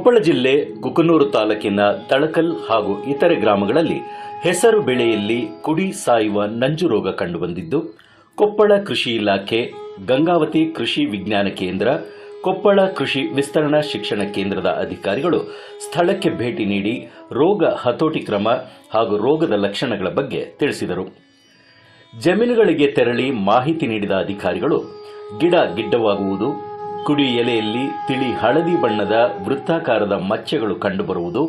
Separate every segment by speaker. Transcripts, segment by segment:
Speaker 1: ಕೊಪ್ಪಳ ಜಿಲ್ಲೆ ಕುಕನೂರು ತಾಲೂಕಿನ ತಳಕಲ್ ಹಾಗೂ ಇತರೆ ಗ್ರಾಮಗಳಲ್ಲಿ ಹೆಸರು ಬೆಳೆಯಲ್ಲಿ ಕುಡಿ ಸಾಯುವ ನಂಜು ರೋಗ ಕಂಡುಬಂದಿದ್ದು, ಕೊಪ್ಪಳ ಕೃಷಿ ಇಲಾಖೆ, ಗಂಗಾವತಿ ಕೃಷಿ ವಿಜ್ಞಾನ ಕೇಂದ್ರ, ಕೊಪ್ಪಳ ಕೃಷಿ ವಿಸ್ತರಣಾ ಶಿಕ್ಷಣ ಕೇಂದ್ರದ ಅಧಿಕಾರಿಗಳು ಸ್ಥಳಕ್ಕೆ ಭೇಟಿ ನೀಡಿ ರೋಗ ಹತೋಟಿ ಕ್ರಮ ಹಾಗೂ ರೋಗದ ಲಕ್ಷಣಗಳ ಬಗ್ಗೆ ತಿಳಿಸಿದರು. ಜಮೀನುಗಳಿಗೆ ತೆರಳಿ ಮಾಹಿತಿ ನೀಡಿದ ಅಧಿಕಾರಿಗಳು, ಗಿಡ ಗಿಡ್ಡವಾಗುವುದು ಕುಡಿ ಎಲೆಯಲ್ಲಿ ತಿಳಿ ಹಳದಿ ಬಣ್ಣದ ವೃತ್ತಾಕಾರದ ಮಚ್ಚೆಗಳು ಕಂಡುಬರುವುದು,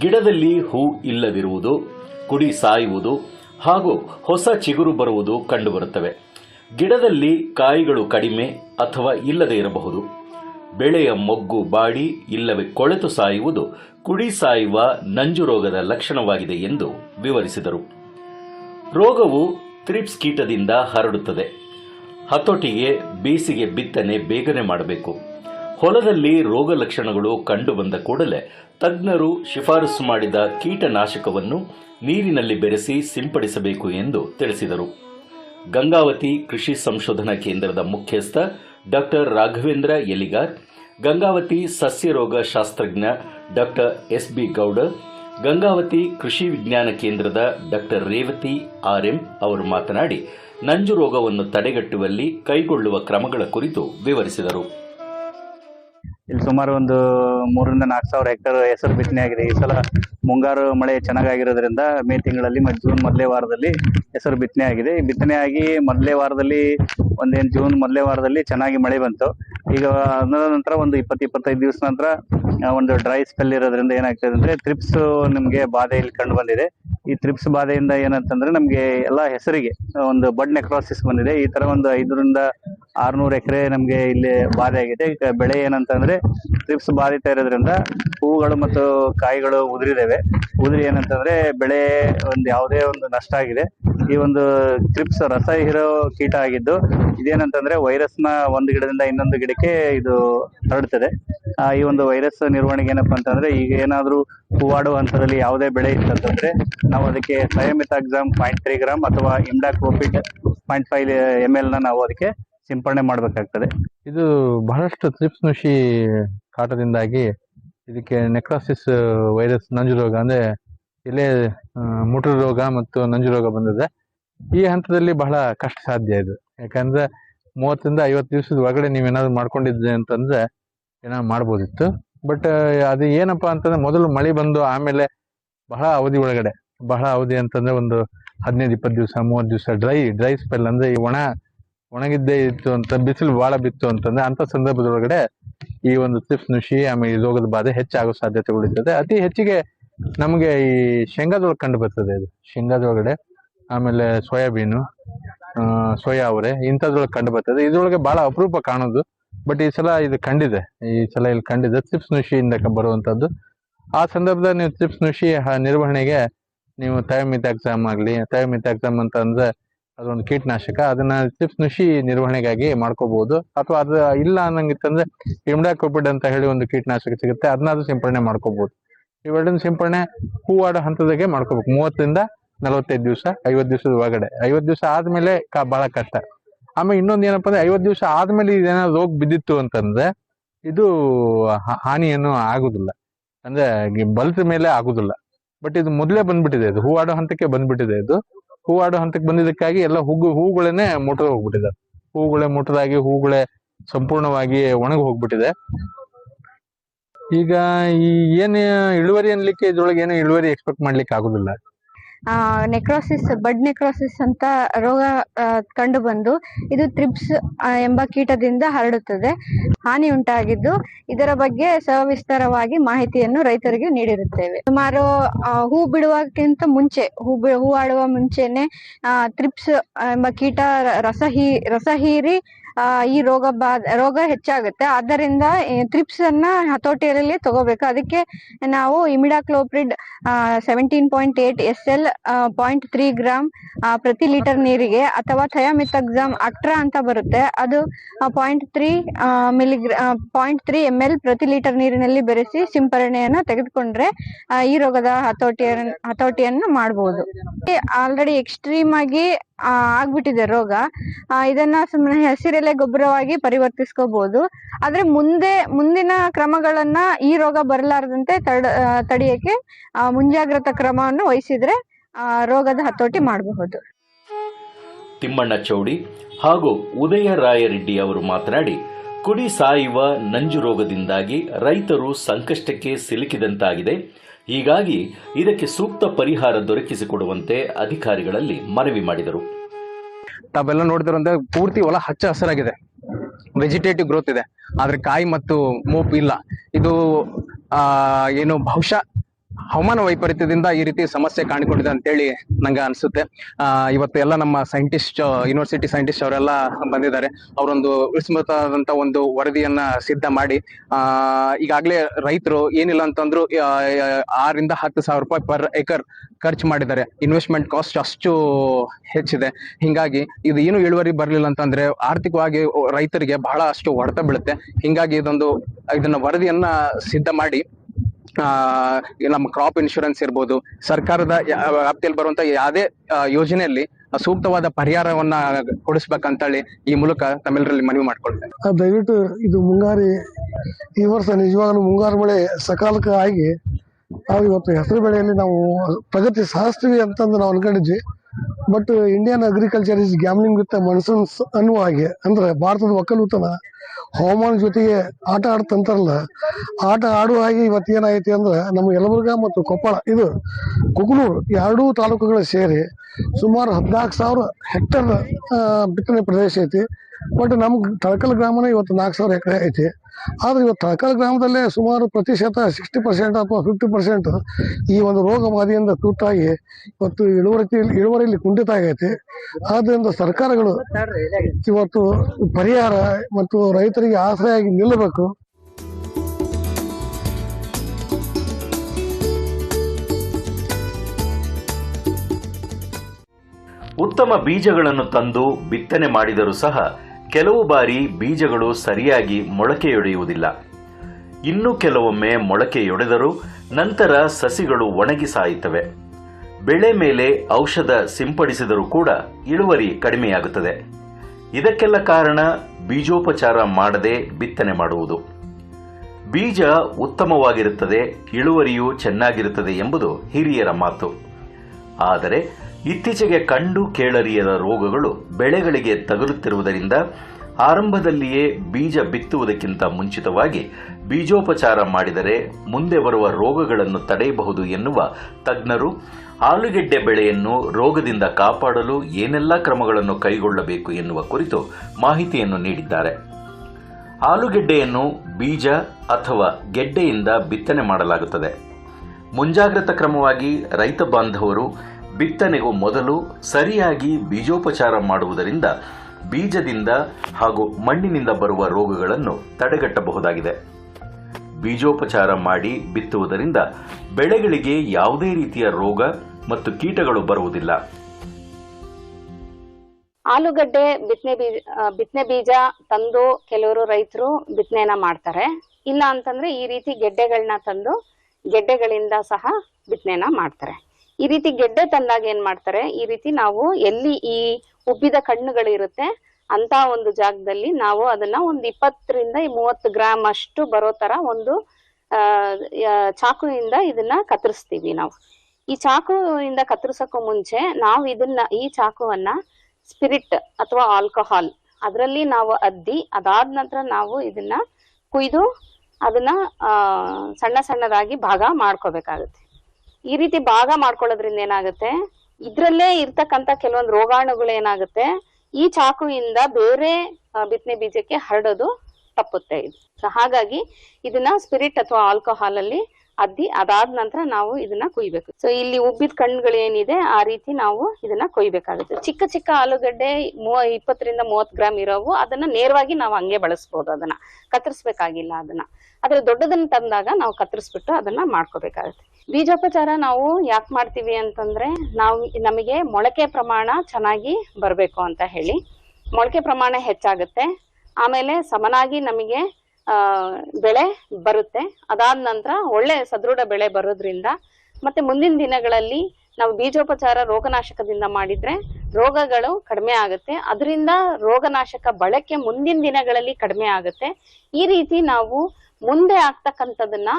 Speaker 1: ಗಿಡದಲ್ಲಿ ಹೂ ಇಲ್ಲದಿರುವುದು, ಕುಡಿ ಸಾಯುವುದು ಹಾಗೂ ಹೊಸ ಚಿಗುರು ಬರುವುದು ಕಂಡುಬರುತ್ತವೆ. ಗಿಡದಲ್ಲಿ ಕಾಯಿಗಳು ಕಡಿಮೆ ಅಥವಾ ಇಲ್ಲದೆ ಇರಬಹುದು. ಬೆಳೆಯ ಮೊಗ್ಗು ಬಾಡಿ ಇಲ್ಲವೇ ಕೊಳೆತು ಸಾಯುವುದು ಕುಡಿ ಸಾಯುವ ನಂಜು ರೋಗದ ಲಕ್ಷಣವಾಗಿದೆ ಎಂದು ವಿವರಿಸಿದರು. ರೋಗವು ಥ್ರಿಪ್ಸ್ ಕೀಟದಿಂದ ಹರಡುತ್ತದೆ. ಹತೋಟಿಗೆ ಬೇಸಿಗೆ ಬಿತ್ತನೆ ಬೇಗನೆ ಮಾಡಬೇಕು. ಹೊಲದಲ್ಲಿ ರೋಗ ಲಕ್ಷಣಗಳು ಕಂಡುಬಂದ ಕೂಡಲೇ ತಜ್ಞರು ಶಿಫಾರಸು ಮಾಡಿದ ಕೀಟನಾಶಕವನ್ನು ನೀರಿನಲ್ಲಿ ಬೆರೆಸಿ ಸಿಂಪಡಿಸಬೇಕು ಎಂದು ತಿಳಿಸಿದರು. ಗಂಗಾವತಿ ಕೃಷಿ ಸಂಶೋಧನಾ ಕೇಂದ್ರದ ಮುಖ್ಯಸ್ಥ ಡಾಕ್ಟರ್ ರಾಘವೇಂದ್ರ ಎಲಿಗಾರ್, ಗಂಗಾವತಿ ಸಸ್ಯ ರೋಗ ಶಾಸ್ತ್ರಜ್ಞ doctor S B Gowda, Gangavati ಕೃಷಿ ವಿಜ್ಞಾನ ಕೇಂದ್ರದ ಡಾಕ್ಟರ್ ರೇವತಿ ಆರ್ಎಂ ಅವರು ಮಾತನಾಡಿ ನಂಜು ರೋಗವನ್ನು ತಡೆಗಟ್ಟುವಲ್ಲಿ ಕೈಗೊಳ್ಳುವ ಕ್ರಮಗಳ ಕುರಿತು ವಿವರಿಸಿದರು.
Speaker 2: ಇಲ್ಲಿ ಸುಮಾರು ಒಂದು ಮೂರರಿಂದ ನಾಲ್ಕು ಸಾವಿರ ಹೆಕ್ಟರ್ ಹೆಸರು ಬಿತ್ತನೆ ಆಗಿದೆ. ಈ ಸಲ ಮುಂಗಾರು ಮಳೆ ಚೆನ್ನಾಗಿರೋದ್ರಿಂದ ಮೇ ತಿಂಗಳಲ್ಲಿ ಮತ್ತು ಜೂನ್ ಮೊದಲೇ ವಾರದಲ್ಲಿ ಹೆಸರು ಬಿತ್ತನೆ ಆಗಿದೆ. ಈ ಬಿತ್ತನೆ ಆಗಿ ಮೊದಲೇ ವಾರದಲ್ಲಿ ಒಂದೇನು ಜೂನ್ ಮೊದಲೇ ವಾರದಲ್ಲಿ ಚೆನ್ನಾಗಿ ಮಳೆ ಬಂತು. ಈಗ ಅದರ ನಂತರ ಒಂದು ಇಪ್ಪತ್ತು, ಇಪ್ಪತ್ತೈದು ದಿವಸ ನಂತರ ಒಂದು ಡ್ರೈ ಸ್ಪೆಲ್ ಇರೋದ್ರಿಂದ ಏನಾಗ್ತದೆ ಅಂದ್ರೆ ತ್ರಿಪ್ಸ್ ನಿಮಗೆ ಬಾಧೆ ಇಲ್ಲಿ ಕಂಡು ಬಂದಿದೆ. ಈ ತ್ರಿಪ್ಸ್ ಬಾಧೆಯಿಂದ ಏನಂತಂದ್ರೆ ನಮಗೆ ಎಲ್ಲಾ ಹೆಸರಿಗೆ ಒಂದು ಬಡ್ ನೆಕ್ರೋಸಿಸ್ ಬಂದಿದೆ. ಈ ತರ ಒಂದು ಐದರಿಂದ ಆರ್ನೂರು ಎಕರೆ ನಮಗೆ ಇಲ್ಲಿ ಬಾಧೆ ಆಗಿದೆ. ಬೆಳೆ ಏನಂತಂದ್ರೆ ತ್ರಿಪ್ಸ್ ಬಾಧಿತ ಇರೋದ್ರಿಂದ ಹೂಗಳು ಮತ್ತು ಕಾಯಿಗಳು ಉದುರಿದಾವೆ. ಉದುರಿ ಏನಂತಂದ್ರೆ ಬೆಳೆ ಒಂದು ಯಾವುದೇ ಒಂದು ನಷ್ಟ ಆಗಿದೆ. ಈ ಒಂದು ಕ್ರಿಪ್ಸ್ ರಸ ಹೀರೋ ಕೀಟ ಆಗಿದ್ದು ಇದೇನಂತಂದ್ರೆ ವೈರಸ್ನ ಒಂದು ಗಿಡದಿಂದ ಇನ್ನೊಂದು ಗಿಡಕ್ಕೆ ಇದು ಹರಡ್ತದೆ. ಈ ಒಂದು ವೈರಸ್ ನಿರ್ವಹಣೆಗೆ ಏನಪ್ಪಾ ಅಂತಂದ್ರೆ ಈಗ ಏನಾದ್ರೂ ಹೂವಾಡುವ ಹಂತದಲ್ಲಿ ಯಾವುದೇ ಬೆಳೆ ಇತ್ತಂತಂದ್ರೆ ನಾವು ಅದಕ್ಕೆ ಸಯಮಿತ ಎಕ್ಸಾಮ್ ಪಾಯಿಂಟ್ ತ್ರೀ ಗ್ರಾಮ್ ಅಥವಾ ಇಮ್ಡಾಕ್ಲೋಪಿಡ್ ಪಾಯಿಂಟ್ ಫೈವ್ ಎಂ ಎಲ್ನ ನಾವು ಅದಕ್ಕೆ ಸಿಂಪಡಣೆ ಮಾಡಬೇಕಾಗ್ತದೆ.
Speaker 3: ಇದು ಬಹಳಷ್ಟು ತ್ರಿಪ್ಸ್ ನುಷಿ ಕಾಟದಿಂದಾಗಿ ಇದಕ್ಕೆ ನೆಕ್ರಾಸಿಸ್ ವೈರಸ್ ನಂಜು ರೋಗ ಅಂದ್ರೆ ಎಲೆ ಮುಟ್ರ ರೋಗ ಮತ್ತು ನಂಜು ರೋಗ ಬಂದಿದೆ. ಈ ಹಂತದಲ್ಲಿ ಬಹಳ ಕಷ್ಟ ಸಾಧ್ಯ ಇದು. ಯಾಕಂದ್ರೆ ಮೂವತ್ತರಿಂದ ಐವತ್ತು ದಿವಸದ ಒಳಗಡೆ ನೀವೇನಾದ್ರು ಮಾಡ್ಕೊಂಡಿದ್ದೆ ಅಂತಂದ್ರೆ ಏನಾದ್ರು ಮಾಡ್ಬೋದಿತ್ತು. ಬಟ್ ಅದು ಏನಪ್ಪ ಅಂತಂದ್ರೆ ಮೊದಲು ಮಳೆ ಬಂದು ಆಮೇಲೆ ಬಹಳ ಅವಧಿ ಒಳಗಡೆ. ಬಹಳ ಅವಧಿ ಅಂತಂದ್ರೆ ಒಂದು ಹದಿನೈದು, ಇಪ್ಪತ್ತು ದಿವಸ, ಮೂವತ್ತು ದಿವಸ ಡ್ರೈ ಡ್ರೈ ಸ್ಪೆಲ್ ಅಂದ್ರೆ ಈ ಒಣ ಒಣಗಿದ್ದೇ ಇತ್ತು ಅಂತ, ಬಿಸಿಲು ಬಹಳ ಬಿತ್ತು ಅಂತಂದ್ರೆ ಅಂತ ಸಂದರ್ಭದೊಳಗಡೆ ಈ ಒಂದು ತಿಪ್ಸ್ ನುಷಿ, ಆಮೇಲೆ ಈ ರೋಗದ ಬಾಧೆ ಹೆಚ್ಚಾಗೋ ಸಾಧ್ಯತೆಗಳಿರ್ತದೆ ಅತಿ ಹೆಚ್ಚಿಗೆ ನಮಗೆ ಈ ಶೇಂಗಾದೊಳಗೆ ಕಂಡು ಬರ್ತದೆ ಇದು, ಶೇಂಗಾದೊಳಗಡೆ. ಆಮೇಲೆ ಸೋಯಾಬೀನು ಸೋಯಾ ಅವರೆ, ಇಂಥದ್ರೊಳಗೆ ಕಂಡು ಬರ್ತದೆ. ಇದ್ರೊಳಗೆ ಬಹಳ ಅಪರೂಪ ಕಾಣೋದು, ಬಟ್ ಈ ಸಲ ಇದು ಕಂಡಿದೆ. ಈ ಸಲ ಇಲ್ಲಿ ಕಂಡಿದೆ ತಿಪ್ಸ್ ನುಷಿಯಿಂದ ಬರುವಂಥದ್ದು. ಆ ಸಂದರ್ಭದಲ್ಲಿ ನೀವು ತಿಪ್ಸ್ ನುಷಿ ನಿರ್ವಹಣೆಗೆ ನೀವು ಥಯೋಮಿತಾಕ್ಸಾಮ್ ಆಗಲಿ ಎಕ್ಸಾಮ್ ಅಂತ ಅಂದ್ರೆ ಅದೊಂದು ಕೀಟನಾಶಕ. ಅದನ್ನ ಚಿಪ್ಸ್ ನುಷಿ ನಿರ್ವಹಣೆಗಾಗಿ ಮಾಡ್ಕೋಬಹುದು ಅಥವಾ ಅದು ಇಲ್ಲ ಅನ್ನಂಗಿತ್ತಂದ್ರೆ ಇಮ್ಡಾಕೋಪಿಡ್ ಅಂತ ಹೇಳಿ ಒಂದು ಕೀಟನಾಶಕ ಸಿಗುತ್ತೆ. ಅದನ್ನ ಅದು ಸಿಂಪಡಣೆ ಮಾಡ್ಕೋಬಹುದು ಇವೆರಡನ್ನ ಸಿಂಪಡಣೆ ಹೂವಾಡೋ ಹಂತದಾಗೆ ಮಾಡ್ಕೋಬೇಕು. ಮೂವತ್ತರಿಂದ ನಲವತ್ತೈದು ದಿವಸ, ಐವತ್ತು ದಿವಸದ ಒಳಗಡೆ. ಐವತ್ತು ದಿವಸ ಆದ್ಮೇಲೆ ಕಾ ಬಹಳ ಕಷ್ಟ. ಆಮೇಲೆ ಇನ್ನೊಂದು ಏನಪ್ಪಾ ಅಂದ್ರೆ ಐವತ್ತು ದಿವಸ ಆದ್ಮೇಲೆ ಇದೇನಾದ್ರು ರೋಗ ಬಿದ್ದಿತ್ತು ಅಂತಂದ್ರೆ ಇದು ಹಾನಿಯನ್ನು ಆಗುದಿಲ್ಲ. ಅಂದ್ರೆ ಬಲ್ತ ಮೇಲೆ ಆಗುದಿಲ್ಲ. ಬಟ್ ಇದು ಮೊದಲೇ ಬಂದ್ಬಿಟ್ಟಿದೆ. ಇದು ಹೂವಾಡೋ ಹಂತಕ್ಕೆ ಬಂದ್ಬಿಟ್ಟಿದೆ ಇದು. ಹೂವಾಡೋ ಹಂತಕ್ಕೆ ಬಂದಿದ್ದಕ್ಕಾಗಿ ಎಲ್ಲ ಹುಗ್ಗು ಹೂಗಳನ್ನೇ ಮುಟ್ಟದ ಹೋಗ್ಬಿಟ್ಟಿದೆ. ಹೂಗಳೇ ಮುಟ್ಟದಾಗಿ ಹೂಗಳೇ ಸಂಪೂರ್ಣವಾಗಿ ಒಣಗಿ ಹೋಗ್ಬಿಟ್ಟಿದೆ. ಈಗ ಈ ಏನು ಇಳುವರಿ ಅನ್ಲಿಕ್ಕೆ ಇದ್ರೊಳಗೆ ಏನು ಇಳುವರಿ ಎಕ್ಸ್ಪೆಕ್ಟ್ ಮಾಡ್ಲಿಕ್ಕೆ ಆಗುದಿಲ್ಲ.
Speaker 4: ನೆಕ್ರೋಸಿಸ್ ಬಡ್ ನೆಕ್ರೋಸಿಸ್ ಅಂತ ರೋಗ ಕಂಡುಬಂದು ಕಂಡು ಬಂದು ಇದು ತ್ರಿಪ್ಸ್ ಎಂಬ ಕೀಟದಿಂದ ಹರಡುತ್ತದೆ. ಹಾನಿ ಉಂಟಾಗಿದ್ದು ಇದರ ಬಗ್ಗೆ ಸವಿಸ್ತಾರವಾಗಿ ಮಾಹಿತಿಯನ್ನು ರೈತರಿಗೆ ನೀಡಿರುತ್ತೇವೆ. ಸುಮಾರು ಹೂ ಬಿಡುವಕ್ಕಿಂತ ಮುಂಚೆ, ಹೂ ಬಿ ಆಡುವ ಮುಂಚೆನೆ ತ್ರಿಪ್ಸ್ ಎಂಬ ಕೀಟ ರಸ ಹೀ ರಸ ಹೀರಿ ಈ ರೋಗ ಬಾ, ರೋಗ ಹೆಚ್ಚಾಗುತ್ತೆ. ಆದ್ದರಿಂದ ತ್ರಿಪ್ಸ್ ಅನ್ನ ಹತೋಟಿಯಲ್ಲಿ ತಗೋಬೇಕು. ಅದಕ್ಕೆ ನಾವು imidacloprid seventeen point eight S L point three gram ಪ್ರತಿ ಲೀಟರ್ ನೀರಿಗೆ ಅಥವಾ ಥಯಾಮಿಥಕ್ಸಾಮ್ ಅಕ್ಟ್ರಾ ಅಂತ ಬರುತ್ತೆ. ಅದು point three milligram point three M L ಪ್ರತಿ ಲೀಟರ್ ನೀರಿನಲ್ಲಿ ಬೆರೆಸಿ ಸಿಂಪರಣೆಯನ್ನ ತೆಗೆದುಕೊಂಡ್ರೆ ಈ ರೋಗದ ಹತೋಟಿಯ ಹತೋಟಿಯನ್ನು ಮಾಡಬಹುದು ಆಲ್ರೆಡಿ ಎಕ್ಸ್ಟ್ರೀಮ್ ಆಗಿ ಆಗ್ಬಿಟ್ಟಿದೆ ರೋಗ. ಇದನ್ನ ಸುಮ್ಮನೆ ಹಸಿರೆಲೆ ಗೊಬ್ಬರವಾಗಿ ಪರಿವರ್ತಿಸ್ಕೋಬಹುದು ಆದ್ರೆ ಮುಂದೆ ಮುಂದಿನ ಕ್ರಮಗಳನ್ನ ಈ ರೋಗ ಬರಲಾರದಂತೆ ತಡ ತಡಿಯಕ್ಕೆ ಮುಂಜಾಗ್ರತಾ ಕ್ರಮವನ್ನು ವಹಿಸಿದ್ರೆ ಆ, ರೋಗದ ಹತೋಟಿ ಮಾಡಬಹುದು.
Speaker 1: ತಿಮ್ಮಣ್ಣ ಚೌಡಿ ಹಾಗೂ ಉದಯ ರಾಯರೆಡ್ಡಿ ಅವರು ಮಾತನಾಡಿ ಕುಡಿ ಸಾಯುವ ನಂಜು ರೋಗದಿಂದಾಗಿ ರೈತರು ಸಂಕಷ್ಟಕ್ಕೆ ಸಿಲುಕಿದಂತಾಗಿದೆ. ಹೀಗಾಗಿ ಇದಕ್ಕೆ ಸೂಕ್ತ ಪರಿಹಾರ ದೊರಕಿಸಿಕೊಡುವಂತೆ ಅಧಿಕಾರಿಗಳಲ್ಲಿ ಮನವಿ ಮಾಡಿದರು.
Speaker 5: ತಾವೆಲ್ಲ ನೋಡಿದ್ರಂದ್ರೆ ಪೂರ್ತಿ ಹೊಲ ಹಚ್ಚ ಹಸಿರಾಗಿದೆ. ವೆಜಿಟೇಟಿವ್ ಗ್ರೋತ್ ಇದೆ. ಆದ್ರೆ ಕಾಯಿ ಮತ್ತು ಮೂಪ್ ಇಲ್ಲ. ಇದು ಏನು ಬಹುಶಃ ಹವಾಮಾನ ವೈಪರೀತ್ಯದಿಂದ ಈ ರೀತಿ ಸಮಸ್ಯೆ ಕಾಣಿಕೊಂಡಿದೆ ಅಂತೇಳಿ ನಂಗೆ ಅನಿಸುತ್ತೆ. ಇವತ್ತು ಎಲ್ಲ ನಮ್ಮ ಸೈಂಟಿಸ್ಟ್ ಯೂನಿವರ್ಸಿಟಿ ಸೈಂಟಿಸ್ಟ್ ಅವರೆಲ್ಲ ಬಂದಿದ್ದಾರೆ. ಅವರೊಂದು ವಿಸ್ಮೃತವಾದಂತ ಒಂದು ವರದಿಯನ್ನ ಸಿದ್ಧ ಮಾಡಿ ಈಗಾಗಲೇ ರೈತರು ಏನಿಲ್ಲ ಅಂತಂದ್ರು ಆರಿಂದ ಹತ್ತು ಸಾವಿರ ರೂಪಾಯಿ ಪರ್ ಏಕರ್ ಖರ್ಚು ಮಾಡಿದ್ದಾರೆ. ಇನ್ವೆಸ್ಟ್ಮೆಂಟ್ ಕಾಸ್ಟ್ ಅಷ್ಟು ಹೆಚ್ಚಿದೆ. ಹಿಂಗಾಗಿ ಇದು ಏನು ಇಳುವರಿ ಬರಲಿಲ್ಲ ಅಂತಂದ್ರೆ ಆರ್ಥಿಕವಾಗಿ ರೈತರಿಗೆ ಬಹಳ ಅಷ್ಟು ಹೊಡೆತ ಬೀಳುತ್ತೆ. ಹಿಂಗಾಗಿ ಇದೊಂದು, ಇದನ್ನ ವರದಿಯನ್ನ ಸಿದ್ಧ ಮಾಡಿ ನಮ್ಮ ಕ್ರಾಪ್ ಇನ್ಶೂರೆನ್ಸ್ ಇರ್ಬೋದು, ಸರ್ಕಾರದ ವ್ಯಾಪ್ತಿಯಲ್ಲಿ ಬರುವಂತ ಯಾವುದೇ ಯೋಜನೆಯಲ್ಲಿ ಸೂಕ್ತವಾದ ಪರಿಹಾರವನ್ನ ಕೊಡಿಸ್ಬೇಕಂತೇಳಿ ಈ ಮೂಲಕ ತಮ್ಮೆಲ್ಲರಲ್ಲಿ ಮನವಿ ಮಾಡ್ಕೊಳ್ತೇನೆ.
Speaker 6: ದಯವಿಟ್ಟು ಇದು ಮುಂಗಾರಿ, ಈ ವರ್ಷ ನಿಜವಾಗ್ಲೂ ಮುಂಗಾರು ಮಳೆ ಸಕಾಲಕ್ಕೆ ಆಗಿ ನಾವು ಇವತ್ತು ಹೆಸರು ಬೆಳೆಯಲ್ಲಿ ನಾವು ಪ್ರಗತಿ ಸಾಧಿಸ್ತೀವಿ ಅಂತಂದು ನಾವು ಅನ್ಕೊಂಡಿದ್ವಿ. But Indian agriculture is gambling with monsoons ಅನ್ನುವ ಹಾಗೆ, ಅಂದ್ರೆ ಭಾರತದ ಒಕ್ಕಲುತನ ಹವಾಮಾನ ಜೊತೆಗೆ ಆಟ ಆಡ್ತಂತಾರಲ್ಲ, ಆಟ ಆಡುವ ಹಾಗೆ ಇವತ್ತು ಏನಾಗೈತಿ ಅಂದ್ರೆ ನಮ್ಮ ಯಲಬುರ್ಗ ಮತ್ತು ಕೊಪ್ಪಳ, ಇದು ಕುಕನೂರು ಎರಡೂ ತಾಲೂಕುಗಳು ಸೇರಿ ಸುಮಾರು ಹದಿನಾಲ್ಕು ಸಾವಿರ ಹೆಕ್ಟರ್ ಬಿತ್ತನೆ ಪ್ರದೇಶ ಐತಿ. ಬಟ್ ನಮ್ಗೆ ತಳಕಲ್ ಗ್ರಾಮನೇ ಇವತ್ತು ನಾಲ್ಕು ಸಾವಿರ ಎಕರೆ ಐತಿ. ಆದ್ರೆ ಇವತ್ತು ತಳಕಲ್ ಗ್ರಾಮದಲ್ಲೇ ಸುಮಾರು ಪ್ರತಿಶತ ಸಿಕ್ಸ್ಟಿ ಪರ್ಸೆಂಟ್ ಅಥವಾ ಫಿಫ್ಟಿ ಪರ್ಸೆಂಟ್ ಈ ಒಂದು ರೋಗ ಬಾಧೆಯಿಂದ ತುತ್ತಾಗಿ ಇವತ್ತು ಇಳುವರಿ ಇಳುವರಿಯಲ್ಲಿ ಕುಂಠಿತ ಆಗೈತೆ. ಆದ್ದರಿಂದ ಸರ್ಕಾರಗಳು ಇವತ್ತು ಪರಿಹಾರ ಮತ್ತು ರೈತರಿಗೆ ಆಸರೆಯಾಗಿ ನಿಲ್ಲಬೇಕು.
Speaker 1: ಉತ್ತಮ ಬೀಜಗಳನ್ನು ತಂದು ಬಿತ್ತನೆ ಮಾಡಿದರೂ ಸಹ ಕೆಲವು ಬಾರಿ ಬೀಜಗಳು ಸರಿಯಾಗಿ ಮೊಳಕೆಯೊಡೆಯುವುದಿಲ್ಲ. ಇನ್ನು ಕೆಲವೊಮ್ಮೆ ಮೊಳಕೆಯೊಡೆದರೂ ನಂತರ ಸಸಿಗಳು ಒಣಗಿ ಸಾಯುತ್ತವೆ. ಬೆಳೆ ಮೇಲೆ ಔಷಧ ಸಿಂಪಡಿಸಿದರೂ ಕೂಡ ಇಳುವರಿ ಕಡಿಮೆಯಾಗುತ್ತದೆ. ಇದಕ್ಕೆಲ್ಲ ಕಾರಣ ಬೀಜೋಪಚಾರ ಮಾಡದೆ ಬಿತ್ತನೆ ಮಾಡುವುದು. ಬೀಜ ಉತ್ತಮವಾಗಿರುತ್ತದೆ, ಇಳುವರಿಯೂ ಚೆನ್ನಾಗಿರುತ್ತದೆ ಎಂಬುದು ಹಿರಿಯರ ಮಾತು. ಆದರೆ ಇತ್ತೀಚೆಗೆ ಕಂಡು ಕೇಳರಿಯದ ರೋಗಗಳು ಬೆಳೆಗಳಿಗೆ ತಗುಲುತ್ತಿರುವುದರಿಂದ ಆರಂಭದಲ್ಲಿಯೇ ಬೀಜ ಬಿತ್ತುವುದಕ್ಕಿಂತ ಮುಂಚಿತವಾಗಿ ಬೀಜೋಪಚಾರ ಮಾಡಿದರೆ ಮುಂದೆ ಬರುವ ರೋಗಗಳನ್ನು ತಡೆಯಬಹುದು ಎನ್ನುವ ತಜ್ಞರು ಆಲೂಗೆಡ್ಡೆ ಬೆಳೆಯನ್ನು ರೋಗದಿಂದ ಕಾಪಾಡಲು ಏನೆಲ್ಲ ಕ್ರಮಗಳನ್ನು ಕೈಗೊಳ್ಳಬೇಕು ಎನ್ನುವ ಕುರಿತು ಮಾಹಿತಿಯನ್ನು ನೀಡಿದ್ದಾರೆ. ಆಲೂಗೆಡ್ಡೆಯನ್ನು ಬೀಜ ಅಥವಾ ಗೆಡ್ಡೆಯಿಂದ ಬಿತ್ತನೆ ಮಾಡಲಾಗುತ್ತದೆ. ಮುಂಜಾಗ್ರತಾ ಕ್ರಮವಾಗಿ ರೈತ ಬಾಂಧವರು ಬಿತ್ತನೆಗೂ ಮೊದಲು ಸರಿಯಾಗಿ ಬೀಜೋಪಚಾರ ಮಾಡುವುದರಿಂದ ಬೀಜದಿಂದ ಹಾಗೂ ಮಣ್ಣಿನಿಂದ ಬರುವ ರೋಗಗಳನ್ನು ತಡೆಗಟ್ಟಬಹುದಾಗಿದೆ. ಬೀಜೋಪಚಾರ ಮಾಡಿ ಬಿತ್ತುವುದರಿಂದ ಬೆಳೆಗಳಿಗೆ ಯಾವುದೇ ರೀತಿಯ ರೋಗ ಮತ್ತು ಕೀಟಗಳು ಬರುವುದಿಲ್ಲ.
Speaker 7: ಆಲೂಗಡ್ಡೆ, ಬಿತ್ತನೆ ಬೀಜ ಬಿತ್ತನೆ ಬೀಜ ತಂದು ಕೆಲವರು ರೈತರು ಬಿತ್ತನೆನ ಮಾಡ್ತಾರೆ. ಇಲ್ಲ ಅಂತಂದ್ರೆ ಈ ರೀತಿ ಗೆಡ್ಡೆಗಳನ್ನ ತಂದು ಗೆಡ್ಡೆಗಳಿಂದ ಸಹ ಬಿತ್ತನೆನ ಮಾಡ್ತಾರೆ. ಈ ರೀತಿ ಗೆಡ್ಡೆ ತಂದಾಗ ಏನ್ ಮಾಡ್ತಾರೆ? ಈ ರೀತಿ ನಾವು ಎಲ್ಲಿ ಈ ಉಬ್ಬಿದ ಕಣ್ಣುಗಳಿರುತ್ತೆ ಅಂತ ಒಂದು ಜಾಗದಲ್ಲಿ ನಾವು ಅದನ್ನ ಒಂದು ಇಪ್ಪತ್ತರಿಂದ ಮೂವತ್ತು ಗ್ರಾಮ್ ಅಷ್ಟು ಬರೋ ತರ ಒಂದು ಚಾಕುವಿಂದ ಇದನ್ನ ಕತ್ತರಿಸ್ತೀವಿ ನಾವು. ಈ ಚಾಕುವಿಂದ ಕತ್ತರಿಸಕ್ಕೂ ಮುಂಚೆ ನಾವು ಇದನ್ನ, ಈ ಚಾಕುವನ್ನ ಸ್ಪಿರಿಟ್ ಅಥವಾ ಆಲ್ಕೋಹಾಲ್ ಅದರಲ್ಲಿ ನಾವು ಅದ್ದಿ, ಅದಾದ ನಂತರ ನಾವು ಇದನ್ನ ಕುಯ್ದು ಅದನ್ನ ಸಣ್ಣ ಸಣ್ಣದಾಗಿ ಭಾಗ ಮಾಡ್ಕೋಬೇಕಾಗುತ್ತೆ. ಈ ರೀತಿ ಭಾಗ ಮಾಡ್ಕೊಳ್ಳೋದ್ರಿಂದ ಏನಾಗುತ್ತೆ? ಇದ್ರಲ್ಲೇ ಇರ್ತಕ್ಕಂತ ಕೆಲವೊಂದು ರೋಗಾಣುಗಳು ಏನಾಗುತ್ತೆ? ಈ ಚಾಕುವಿಂದ ಬೇರೆ ಬಿತ್ತನೆ ಬೀಜಕ್ಕೆ ಹರಡೋದು ತಪ್ಪುತ್ತೆ ಇದು. So ಹಾಗಾಗಿ ಇದನ್ನ ಸ್ಪಿರಿಟ್ ಅಥವಾ ಆಲ್ಕೋಹಾಲ್ ಅಲ್ಲಿ ಅದ್ದಿ ಅದಾದ ನಂತರ ನಾವು ಇದನ್ನ ಕುಯ್ಬೇಕು. ಸೊ ಇಲ್ಲಿ ಉಬ್ಬಿದ ಕಣ್ಣುಗಳು ಏನಿದೆ ಆ ರೀತಿ ನಾವು ಇದನ್ನ ಕೊಯ್ಬೇಕಾಗುತ್ತೆ. ಚಿಕ್ಕ ಚಿಕ್ಕ ಆಲೂಗಡ್ಡೆ ಮೂವ ಇಪ್ಪತ್ತರಿಂದ ಮೂವತ್ತು ಗ್ರಾಮ್ ಇರೋವು, ಅದನ್ನ ನೇರವಾಗಿ ನಾವು ಹಂಗೆ ಬಳಸ್ಬೋದು ಅದನ್ನ. ಕತ್ತರಿಸ್ಬೇಕಾಗಿಲ್ಲ ಅದನ್ನ. ಆದ್ರೆ ದೊಡ್ಡದನ್ನ ತಂದಾಗ ನಾವು ಕತ್ತರಿಸ್ಬಿಟ್ಟು ಅದನ್ನ ಮಾಡ್ಕೋಬೇಕಾಗುತ್ತೆ. ಬೀಜೋಪಚಾರ ನಾವು ಯಾಕೆ ಮಾಡ್ತೀವಿ ಅಂತಂದ್ರೆ, ನಾವು ನಮಗೆ ಮೊಳಕೆ ಪ್ರಮಾಣ ಚೆನ್ನಾಗಿ ಬರಬೇಕು ಅಂತ ಹೇಳಿ. ಮೊಳಕೆ ಪ್ರಮಾಣ ಹೆಚ್ಚಾಗುತ್ತೆ. ಆಮೇಲೆ ಸಮನಾಗಿ ನಮಗೆ ಬೆಳೆ ಬರುತ್ತೆ. ಅದಾದ ನಂತರ ಒಳ್ಳೆ ಸದೃಢ ಬೆಳೆ ಬರೋದ್ರಿಂದ ಮತ್ತೆ ಮುಂದಿನ ದಿನಗಳಲ್ಲಿ ನಾವು ಬೀಜೋಪಚಾರ ರೋಗನಾಶಕದಿಂದ ಮಾಡಿದ್ರೆ ರೋಗಗಳು ಕಡಿಮೆ ಆಗುತ್ತೆ. ಅದರಿಂದ ರೋಗನಾಶಕ ಬಳಕೆ ಮುಂದಿನ ದಿನಗಳಲ್ಲಿ ಕಡಿಮೆ ಆಗುತ್ತೆ. ಈ ರೀತಿ ನಾವು ಮುಂದೆ ಆಗ್ತಕ್ಕಂಥದನ್ನ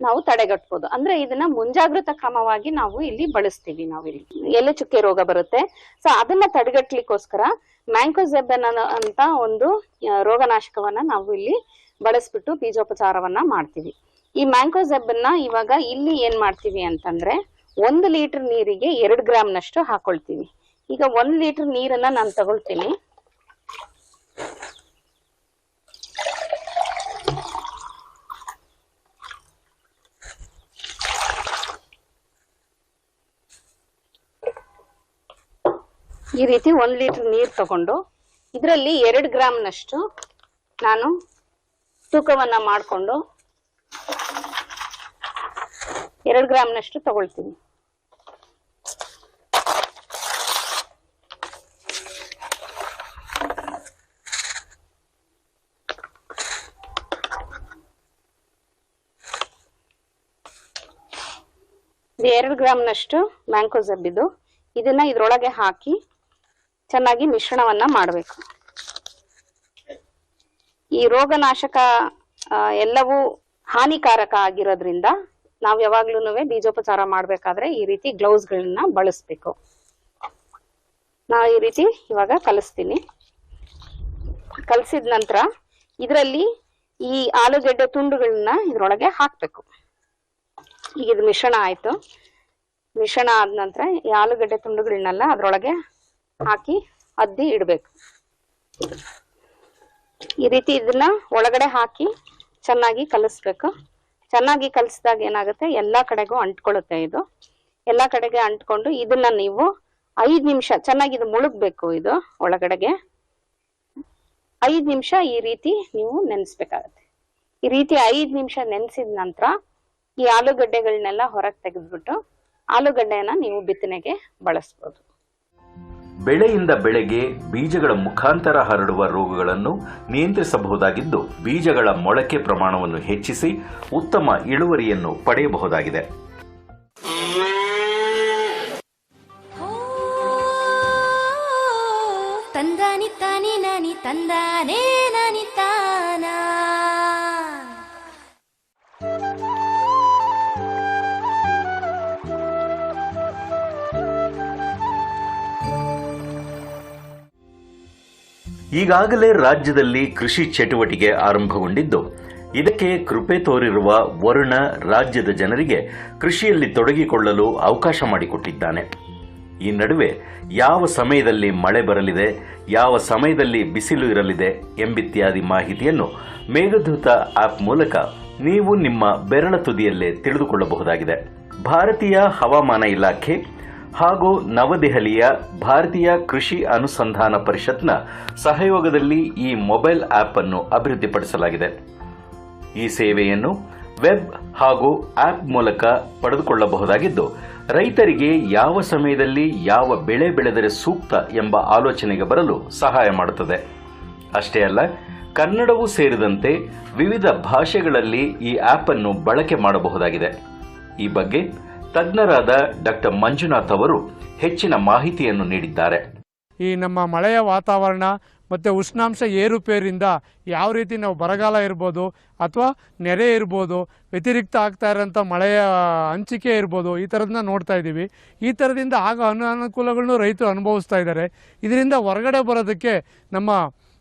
Speaker 7: ನಾವು ತಡೆಗಟ್ಬೋದು. ಅಂದ್ರೆ ಇದನ್ನ ಮುಂಜಾಗ್ರತಾ ಕ್ರಮವಾಗಿ ನಾವು ಇಲ್ಲಿ ಬಳಸ್ತೀವಿ ನಾವು ಇಲ್ಲಿ ಎಲೆ ಚುಕ್ಕೆ ರೋಗ ಬರುತ್ತೆ. ಸೊ ಅದನ್ನ ತಡೆಗಟ್ಲಿಕ್ಕೋಸ್ಕರ ಮ್ಯಾಂಕೋಸೆಬನ್ ಅಂತ ಒಂದು ರೋಗನಾಶಕವನ್ನ ನಾವು ಇಲ್ಲಿ ಬಳಸ್ಬಿಟ್ಟು ಬೀಜೋಪಚಾರವನ್ನ ಮಾಡ್ತೀವಿ. ಈ ಮ್ಯಾಂಕೋಸೆಬನ್ನ ಇವಾಗ ಇಲ್ಲಿ ಏನ್ ಮಾಡ್ತೀವಿ ಅಂತಂದ್ರೆ ಒಂದು ಲೀಟರ್ ನೀರಿಗೆ ಎರಡು ಗ್ರಾಮ್ನಷ್ಟು ಹಾಕೊಳ್ತೀವಿ. ಈಗ ಒಂದು ಲೀಟರ್ ನೀರನ್ನ ನಾನು ತಗೊಳ್ತೀನಿ. ಈ ರೀತಿ ಒಂದ್ ಲೀಟರ್ ನೀರ್ ತಗೊಂಡು ಇದರಲ್ಲಿ ಎರಡು ಗ್ರಾಮ್ನಷ್ಟು ನಾನು ತೂಕವನ್ನ ಮಾಡಿಕೊಂಡು ಎರಡು ಗ್ರಾಮ್ನಷ್ಟು ತಗೊಳ್ತೀನಿ. ಎರಡು ಗ್ರಾಮ್ನಷ್ಟು ಮ್ಯಾಂಕೋಸಬ್ ಇದು ಇದನ್ನ ಇದ್ರೊಳಗೆ ಹಾಕಿ ಚೆನ್ನಾಗಿ ಮಿಶ್ರಣವನ್ನ ಮಾಡಬೇಕು. ಈ ರೋಗನಾಶಕ ಎಲ್ಲವೂ ಹಾನಿಕಾರಕ ಆಗಿರೋದ್ರಿಂದ ನಾವು ಯಾವಾಗ್ಲೂ ಬೀಜೋಪಚಾರ ಮಾಡ್ಬೇಕಾದ್ರೆ ಈ ರೀತಿ ಗ್ಲೌಸ್ಗಳನ್ನ ಬಳಸ್ಬೇಕು. ನಾ ಈ ರೀತಿ ಇವಾಗ ಕಲಿಸ್ತೀನಿ. ಕಲಸಿದ ನಂತರ ಇದರಲ್ಲಿ ಈ ಆಲೂಗೆಡ್ಡೆ ತುಂಡುಗಳನ್ನ ಇದ್ರೊಳಗೆ ಹಾಕ್ಬೇಕು. ಈಗ ಇದು ಮಿಶ್ರಣ ಆಯ್ತು. ಮಿಶ್ರಣ ಆದ ನಂತರ ಈ ಆಲೂಗಡ್ಡೆ ತುಂಡುಗಳನ್ನೆಲ್ಲ ಅದ್ರೊಳಗೆ ಹಾಕಿ ಅದ್ದಿ ಇಡಬೇಕು. ಈ ರೀತಿ ಇದನ್ನ ಒಳಗಡೆ ಹಾಕಿ ಚೆನ್ನಾಗಿ ಕಲಿಸ್ಬೇಕು. ಚೆನ್ನಾಗಿ ಕಲಿಸಿದಾಗ ಏನಾಗುತ್ತೆ? ಎಲ್ಲಾ ಕಡೆಗೂ ಅಂಟ್ಕೊಳ್ಳುತ್ತೆ ಇದು. ಎಲ್ಲಾ ಕಡೆಗೆ ಅಂಟ್ಕೊಂಡು ಇದನ್ನ ನೀವು ಐದ್ ನಿಮಿಷ ಚೆನ್ನಾಗಿ ಇದು ಮುಳುಗ್ಬೇಕು ಇದು ಒಳಗಡೆಗೆ. ಐದ್ ನಿಮಿಷ ಈ ರೀತಿ ನೀವು ನೆನೆಸ್ಬೇಕಾಗತ್ತೆ. ಈ ರೀತಿ ಐದ್ ನಿಮಿಷ ನೆನೆಸಿದ ನಂತರ ಈ ಆಲೂಗಡ್ಡೆಗಳನ್ನೆಲ್ಲ ಹೊರಗೆ ತೆಗೆದ್ಬಿಟ್ಟು ಆಲೂಗಡ್ಡೆಯನ್ನ ನೀವು ಬಿತ್ತನೆಗೆ ಬಳಸ್ಬೋದು.
Speaker 1: ಬೆಳೆಯಿಂದ ಬೆಳೆಗೆ ಬೀಜಗಳ ಮುಖಾಂತರ ಹರಡುವ ರೋಗಗಳನ್ನು ನಿಯಂತ್ರಿಸಬಹುದಾಗಿದ್ದು, ಬೀಜಗಳ ಮೊಳಕೆ ಪ್ರಮಾಣವನ್ನು ಹೆಚ್ಚಿಸಿ ಉತ್ತಮ ಇಳುವರಿಯನ್ನು ಪಡೆಯಬಹುದಾಗಿದೆ.
Speaker 8: ತಂದಾನಿ ತಾನಿ ನಾನಿ, ತಂದಾನೇ ನಾನಿ
Speaker 1: ಈಗಾಗಲೇ ರಾಜ್ಯದಲ್ಲಿ ಕೃಷಿ ಚಟುವಟಿಕೆ ಆರಂಭಗೊಂಡಿದ್ದು, ಇದಕ್ಕೆ ಕೃಪೆ ತೋರಿರುವ ವರುಣ ರಾಜ್ಯದ ಜನರಿಗೆ ಕೃಷಿಯಲ್ಲಿ ತೊಡಗಿಕೊಳ್ಳಲು ಅವಕಾಶ ಮಾಡಿಕೊಟ್ಟಿದ್ದಾನೆ. ಈ ನಡುವೆ ಯಾವ ಸಮಯದಲ್ಲಿ ಮಳೆ ಬರಲಿದೆ, ಯಾವ ಸಮಯದಲ್ಲಿ ಬಿಸಿಲು ಇರಲಿದೆ ಎಂಬಿತ್ಯಾದಿ ಮಾಹಿತಿಯನ್ನು ಮೇಘದೂತ ಆಪ್ ಮೂಲಕ ನೀವು ನಿಮ್ಮ ಬೆರಳ ತುದಿಯಲ್ಲೇ ತಿಳಿದುಕೊಳ್ಳಬಹುದಾಗಿದೆ. ಭಾರತೀಯ ಹವಾಮಾನ ಇಲಾಖೆ ಹಾಗೂ ನವದೆಹಲಿಯ ಭಾರತೀಯ ಕೃಷಿ ಅನುಸಂಧಾನ ಪರಿಷತ್ನ ಸಹಯೋಗದಲ್ಲಿ ಈ ಮೊಬೈಲ್ ಆಪ್ ಅನ್ನು ಅಭಿವೃದ್ಧಿಪಡಿಸಲಾಗಿದೆ. ಈ ಸೇವೆಯನ್ನು ವೆಬ್ ಹಾಗೂ ಆಪ್ ಮೂಲಕ ಪಡೆದುಕೊಳ್ಳಬಹುದಾಗಿದ್ದು, ರೈತರಿಗೆ ಯಾವ ಸಮಯದಲ್ಲಿ ಯಾವ ಬೆಳೆ ಬೆಳೆದರೆ ಸೂಕ್ತ ಎಂಬ ಆಲೋಚನೆಗೆ ಬರಲು ಸಹಾಯ ಮಾಡುತ್ತದೆ. ಅಷ್ಟೇ ಅಲ್ಲ, ಕನ್ನಡವೂ ಸೇರಿದಂತೆ ವಿವಿಧ ಭಾಷೆಗಳಲ್ಲಿ ಈ ಆಪ್ ಅನ್ನು ಬಳಕೆ ಮಾಡಬಹುದಾಗಿದೆ. ಈ ಬಗ್ಗೆ ತಜ್ಞರಾದ ಡಾಕ್ಟರ್ ಮಂಜುನಾಥ್ ಅವರು ಹೆಚ್ಚಿನ ಮಾಹಿತಿಯನ್ನು ನೀಡಿದ್ದಾರೆ.
Speaker 9: ಈ ನಮ್ಮ ಮಳೆಯ ವಾತಾವರಣ ಮತ್ತು ಉಷ್ಣಾಂಶ ಏರುಪೇರಿಂದ ಯಾವ ರೀತಿ ನಾವು ಬರಗಾಲ ಇರ್ಬೋದು ಅಥವಾ ನೆರೆ ಇರ್ಬೋದು, ವ್ಯತಿರಿಕ್ತ ಆಗ್ತಾ ಇರೋಂಥ ಮಳೆಯ ಹಂಚಿಕೆ ಇರ್ಬೋದು, ಈ ಥರದನ್ನ ನೋಡ್ತಾ ಇದ್ದೀವಿ. ಈ ಥರದಿಂದ ಆಗ ಅನಾನುಕೂಲಗಳನ್ನು ರೈತರು ಅನುಭವಿಸ್ತಾ ಇದ್ದಾರೆ. ಇದರಿಂದ ಹೊರಗಡೆ ಬರೋದಕ್ಕೆ ನಮ್ಮ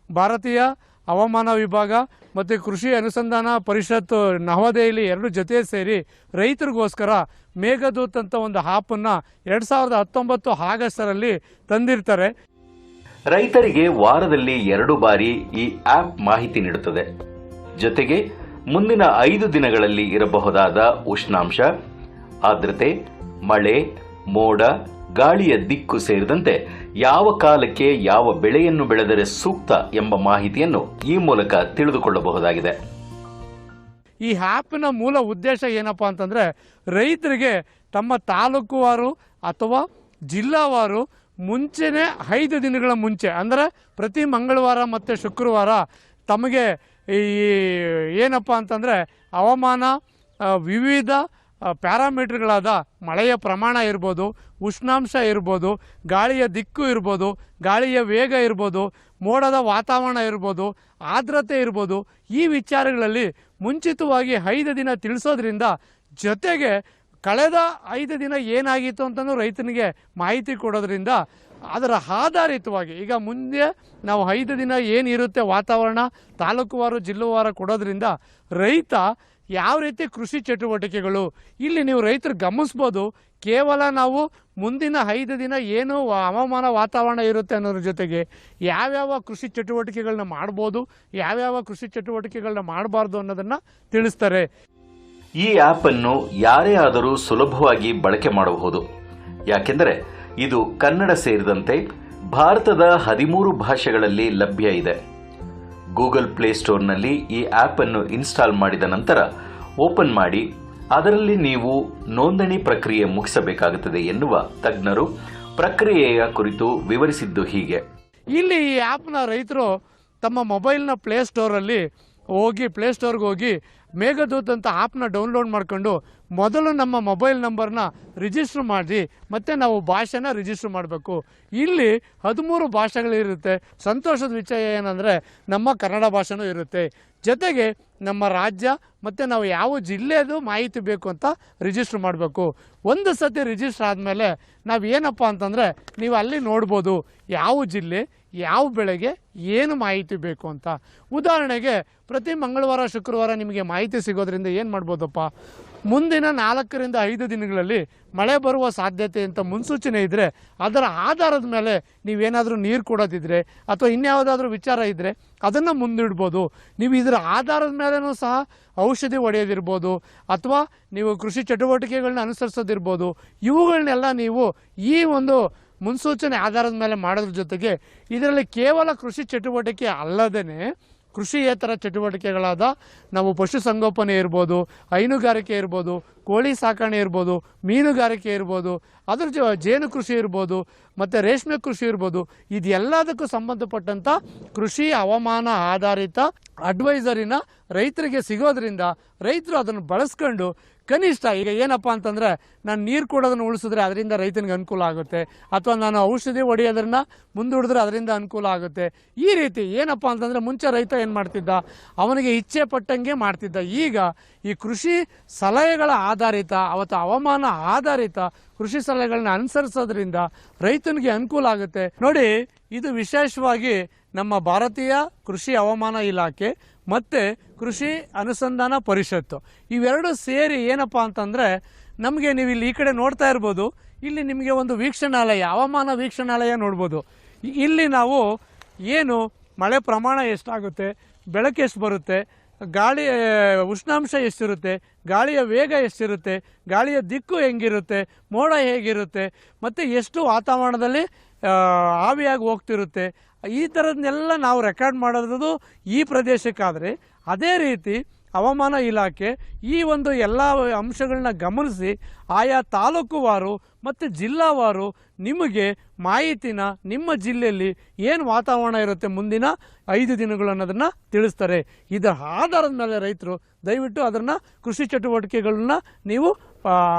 Speaker 9: ಭಾರತೀಯ ಹವಾಮಾನ ವಿಭಾಗ ಮತ್ತು ಕೃಷಿ ಅನುಸಂಧಾನ ಪರಿಷತ್ತು ನವದೆಹಲಿ ಎರಡು ಜೊತೆ ಸೇರಿ ರೈತರಿಗೋಸ್ಕರ ಮೇಘದೂತ್ ಅಂತ ಒಂದು ಆ್ಯಪನ್ನು ಎರಡು ಸಾವಿರದ ಹತ್ತೊಂಬತ್ತು ಆಗಸ್ಟರಲ್ಲಿ ತಂದಿರ್ತಾರೆ.
Speaker 1: ರೈತರಿಗೆ ವಾರದಲ್ಲಿ ಎರಡು ಬಾರಿ ಈ ಆಪ್ ಮಾಹಿತಿ ನೀಡುತ್ತದೆ. ಜೊತೆಗೆ ಮುಂದಿನ ಐದು ದಿನಗಳಲ್ಲಿ ಇರಬಹುದಾದ ಉಷ್ಣಾಂಶ ಆದ್ರತೆ ಮಳೆ, ಮೋಡ ಗಾಳಿಯ ದಿಕ್ಕು ಸೇರಿದಂತೆ ಯಾವ ಕಾಲಕ್ಕೆ ಯಾವ ಬೆಳೆಯನ್ನು ಬೆಳೆದರೆ ಸೂಕ್ತ ಎಂಬ ಮಾಹಿತಿಯನ್ನು ಈ ಮೂಲಕ ತಿಳಿದುಕೊಳ್ಳಬಹುದಾಗಿದೆ.
Speaker 9: ಈ ಆ್ಯಪಿನ ಮೂಲ ಉದ್ದೇಶ ಏನಪ್ಪ ಅಂತಂದರೆ ರೈತರಿಗೆ ತಮ್ಮ ತಾಲೂಕುವಾರು ಅಥವಾ ಜಿಲ್ಲಾವಾರು ಮುಂಚೆನೇ ಐದು ದಿನಗಳ ಮುಂಚೆ, ಅಂದರೆ ಪ್ರತಿ ಮಂಗಳವಾರ ಮತ್ತು ಶುಕ್ರವಾರ ತಮಗೆ ಈ ಏನಪ್ಪ ಅಂತಂದರೆ ಹವಾಮಾನ ವಿವಿಧ ಪ್ಯಾರಾಮೀಟರ್ಗಳಾದ ಮಳೆಯ ಪ್ರಮಾಣ ಇರ್ಬೋದು, ಉಷ್ಣಾಂಶ ಇರ್ಬೋದು, ಗಾಳಿಯ ದಿಕ್ಕು ಇರ್ಬೋದು, ಗಾಳಿಯ ವೇಗ ಇರ್ಬೋದು, ಮೋಡದ ವಾತಾವರಣ ಇರ್ಬೋದು, ಆರ್ದ್ರತೆ ಇರ್ಬೋದು, ಈ ವಿಚಾರಗಳಲ್ಲಿ ಮುಂಚಿತವಾಗಿ ಐದು ದಿನ ತಿಳಿಸೋದ್ರಿಂದ ಜೊತೆಗೆ ಕಳೆದ ಐದು ದಿನ ಏನಾಗಿತ್ತು ಅಂತಲೂ ರೈತನಿಗೆ ಮಾಹಿತಿ ಕೊಡೋದ್ರಿಂದ ಅದರ ಆಧಾರಿತವಾಗಿ ಈಗ ಮುಂದೆ ನಾವು ಐದು ದಿನ ಏನಿರುತ್ತೆ ವಾತಾವರಣ ತಾಲೂಕುವಾರು ಜಿಲ್ಲೆವಾರು ಕೊಡೋದ್ರಿಂದ ರೈತ ಯಾವ ರೀತಿ ಕೃಷಿ ಚಟುವಟಿಕೆಗಳು? ಇಲ್ಲಿ ನೀವು ರೈತರು ಗಮನಿಸ್ಬೋದು. ಕೇವಲ ನಾವು ಮುಂದಿನ ಐದು ದಿನ ಏನು ಹವಾಮಾನ ವಾತಾವರಣ ಇರುತ್ತೆ ಅನ್ನೋದ್ರ ಜೊತೆಗೆ ಯಾವ್ಯಾವ ಕೃಷಿ ಚಟುವಟಿಕೆಗಳನ್ನ ಮಾಡ್ಬೋದು, ಯಾವ್ಯಾವ ಕೃಷಿ ಚಟುವಟಿಕೆಗಳನ್ನ ಮಾಡಬಾರ್ದು ಅನ್ನೋದನ್ನು ತಿಳಿಸ್ತಾರೆ.
Speaker 1: ಈ ಆ್ಯಪನ್ನು ಯಾರೇ ಆದರೂ ಸುಲಭವಾಗಿ ಬಳಕೆ ಮಾಡಬಹುದು. ಯಾಕೆಂದರೆ ಇದು ಕನ್ನಡ ಸೇರಿದಂತೆ ಭಾರತದ ಹದಿಮೂರು ಭಾಷೆಗಳಲ್ಲಿ ಲಭ್ಯ ಇದೆ. ಗೂಗಲ್ ಪ್ಲೇಸ್ಟೋರ್ನಲ್ಲಿ ಈ ಆ್ಯಪನ್ನು ಇನ್ಸ್ಟಾಲ್ ಮಾಡಿದ ನಂತರ ಓಪನ್ ಮಾಡಿ, ಅದರಲ್ಲಿ ನೀವು ನೋಂದಣಿ ಪ್ರಕ್ರಿಯೆ ಮುಗಿಸಬೇಕಾಗುತ್ತದೆ ಎನ್ನುವ ತಜ್ಞರು ಪ್ರಕ್ರಿಯೆಯ ಕುರಿತು ವಿವರಿಸಿದ್ದು ಹೀಗೆ.
Speaker 9: ಇಲ್ಲಿ ಈ ಆ್ಯಪ್ನ ರೈತರು ತಮ್ಮ ಮೊಬೈಲ್ನ ಪ್ಲೇಸ್ಟೋರಲ್ಲಿ ಹೋಗಿ ಪ್ಲೇಸ್ಟೋರ್ಗೆ ಹೋಗಿ ಮೇಘದೂತ್ ಅಂತ ಆ್ಯಪ್ನ ಡೌನ್ಲೋಡ್ ಮಾಡ್ಕೊಂಡು ಮೊದಲು ನಮ್ಮ ಮೊಬೈಲ್ ನಂಬರ್ನ ರಿಜಿಸ್ಟ್ರ್ ಮಾಡಿ, ಮತ್ತು ನಾವು ಭಾಷೆನ ರಿಜಿಸ್ಟ್ರ್ ಮಾಡಬೇಕು. ಇಲ್ಲಿ ಹದಿಮೂರು ಭಾಷೆಗಳಿರುತ್ತೆ. ಸಂತೋಷದ ವಿಷಯ ಏನಂದರೆ, ನಮ್ಮ ಕನ್ನಡ ಭಾಷೆನೂ ಇರುತ್ತೆ. ಜೊತೆಗೆ ನಮ್ಮ ರಾಜ್ಯ, ಮತ್ತು ನಾವು ಯಾವ ಜಿಲ್ಲೆದು ಮಾಹಿತಿ ಬೇಕು ಅಂತ ರಿಜಿಸ್ಟ್ರ್ ಮಾಡಬೇಕು. ಒಂದು ಸತಿ ರಿಜಿಸ್ಟ್ರ್ ಆದಮೇಲೆ ನಾವು ಏನಪ್ಪ ಅಂತಂದರೆ, ನೀವು ಅಲ್ಲಿ ನೋಡ್ಬೋದು ಯಾವ ಜಿಲ್ಲೆ, ಯಾವ ಬೆಳೆಗೆ ಏನು ಮಾಹಿತಿ ಬೇಕು ಅಂತ. ಉದಾಹರಣೆಗೆ, ಪ್ರತಿ ಮಂಗಳವಾರ, ಶುಕ್ರವಾರ ನಿಮಗೆ ಮಾಹಿತಿ ಸಿಗೋದ್ರಿಂದ ಏನು ಮಾಡ್ಬೋದಪ್ಪ? ಮುಂದಿನ ನಾಲ್ಕರಿಂದ ಐದು ದಿನಗಳಲ್ಲಿ ಮಳೆ ಬರುವ ಸಾಧ್ಯತೆ ಅಂತ ಮುನ್ಸೂಚನೆ ಇದ್ದರೆ ಅದರ ಆಧಾರದ ಮೇಲೆ ನೀವೇನಾದರೂ ನೀರು ಕೊಡೋದಿದ್ರೆ ಅಥವಾ ಇನ್ಯಾವುದಾದ್ರೂ ವಿಚಾರ ಇದ್ದರೆ ಅದನ್ನು ಮುಂದಿಡ್ಬೋದು. ನೀವು ಇದರ ಆಧಾರದ ಮೇಲೆನೂ ಸಹ ಔಷಧಿ ಹೊಡೆಯೋದಿರ್ಬೋದು ಅಥವಾ ನೀವು ಕೃಷಿ ಚಟುವಟಿಕೆಗಳನ್ನ ಅನುಸರಿಸೋದಿರ್ಬೋದು. ಇವುಗಳನ್ನೆಲ್ಲ ನೀವು ಈ ಒಂದು ಮುನ್ಸೂಚನೆ ಆಧಾರದ ಮೇಲೆ ಮಾಡೋದ್ರ ಜೊತೆಗೆ ಇದರಲ್ಲಿ ಕೇವಲ ಕೃಷಿ ಚಟುವಟಿಕೆ ಅಲ್ಲದೇ ಕೃಷಿಯೇತರ ಚಟುವಟಿಕೆಗಳಾದ ನಾವು ಪಶುಸಂಗೋಪನೆ ಇರ್ಬೋದು ಹೈನುಗಾರಿಕೆ ಇರ್ಬೋದು ಕೋಳಿ ಸಾಕಣೆ ಇರ್ಬೋದು, ಮೀನುಗಾರಿಕೆ ಇರ್ಬೋದು, ಅದ್ರ ಜೊ ಜೇನು ಕೃಷಿ ಇರ್ಬೋದು, ಮತ್ತು ರೇಷ್ಮೆ ಕೃಷಿ ಇರ್ಬೋದು, ಇದೆಲ್ಲದಕ್ಕೂ ಸಂಬಂಧಪಟ್ಟಂಥ ಕೃಷಿ ಹವಾಮಾನ ಆಧಾರಿತ ಅಡ್ವೈಸರಿನ ರೈತರಿಗೆ ಸಿಗೋದ್ರಿಂದ ರೈತರು ಅದನ್ನು ಬಳಸ್ಕೊಂಡು ಕನಿಷ್ಠ ಈಗ ಏನಪ್ಪ ಅಂತಂದರೆ ನಾನು ನೀರು ಕೊಡೋದನ್ನು ಉಳಿಸಿದ್ರೆ ಅದರಿಂದ ರೈತನಿಗೆ ಅನುಕೂಲ ಆಗುತ್ತೆ. ಅಥವಾ ನಾನು ಔಷಧಿ ಹೊಡೆಯೋದ್ರನ್ನ ಮುಂದೂಡಿದ್ರೆ ಅದರಿಂದ ಅನುಕೂಲ ಆಗುತ್ತೆ. ಈ ರೀತಿ ಏನಪ್ಪ ಅಂತಂದರೆ ಮುಂಚೆ ರೈತ ಏನು ಮಾಡ್ತಿದ್ದ? ಅವನಿಗೆ ಇಚ್ಛೆ ಪಟ್ಟಂಗೆ ಮಾಡ್ತಿದ್ದ. ಈಗ ಈ ಕೃಷಿ ಸಲಹೆಗಳ ಆಧಾರಿತ, ಅವತ್ತು ಹವಾಮಾನ ಆಧಾರಿತ ಕೃಷಿ ಸಲಹೆಗಳನ್ನ ಅನುಸರಿಸೋದ್ರಿಂದ ರೈತನಿಗೆ ಅನುಕೂಲ ಆಗುತ್ತೆ. ನೋಡಿ, ಇದು ವಿಶೇಷವಾಗಿ ನಮ್ಮ ಭಾರತೀಯ ಕೃಷಿ ಹವಾಮಾನ ಇಲಾಖೆ ಮತ್ತು ಕೃಷಿ ಅನುಸಂಧಾನ ಪರಿಷತ್ತು. ಇವೆರಡು ಸೇರಿ ಏನಪ್ಪ ಅಂತಂದರೆ, ನಮಗೆ ನೀವು ಇಲ್ಲಿ ಈ ಕಡೆ ನೋಡ್ತಾ ಇರ್ಬೋದು, ಇಲ್ಲಿ ನಿಮಗೆ ಒಂದು ವೀಕ್ಷಣಾಲಯ, ಹವಾಮಾನ ವೀಕ್ಷಣಾಲಯ ನೋಡ್ಬೋದು. ಇಲ್ಲಿ ನಾವು ಏನು ಮಳೆ ಪ್ರಮಾಣ ಎಷ್ಟಾಗುತ್ತೆ, ಬೆಳಕು ಎಷ್ಟು ಬರುತ್ತೆ ಗಾಳಿ ಉಷ್ಣಾಂಶ ಎಷ್ಟಿರುತ್ತೆ, ಗಾಳಿಯ ವೇಗ ಎಷ್ಟಿರುತ್ತೆ, ಗಾಳಿಯ ದಿಕ್ಕು ಹೆಂಗಿರುತ್ತೆ, ಮೋಡ ಹೇಗಿರುತ್ತೆ, ಮತ್ತು ಎಷ್ಟು ವಾತಾವರಣದಲ್ಲಿ ಆವಿಯಾಗಿ ಹೋಗ್ತಿರುತ್ತೆ, ಈ ಥರದನ್ನೆಲ್ಲ ನಾವು ರೆಕಾರ್ಡ್ ಮಾಡೋದು ಈ ಪ್ರದೇಶಕ್ಕಾದರೆ. ಅದೇ ರೀತಿ ಹವಾಮಾನ ಇಲಾಖೆ ಈ ಒಂದು ಎಲ್ಲ ಅಂಶಗಳನ್ನ ಗಮನಿಸಿ ಆಯಾ ತಾಲೂಕುವಾರು ಮತ್ತು ಜಿಲ್ಲಾವಾರು ನಿಮಗೆ ಮಾಹಿತಿನ ನಿಮ್ಮ ಜಿಲ್ಲೆಯಲ್ಲಿ ಏನು ವಾತಾವರಣ ಇರುತ್ತೆ ಮುಂದಿನ ಐದು ದಿನಗಳು ಅನ್ನೋದನ್ನು ತಿಳಿಸ್ತಾರೆ. ಇದರ ಆಧಾರದ ಮೇಲೆ ರೈತರು ದಯವಿಟ್ಟು ಅದನ್ನು ಕೃಷಿ ಚಟುವಟಿಕೆಗಳನ್ನ ನೀವು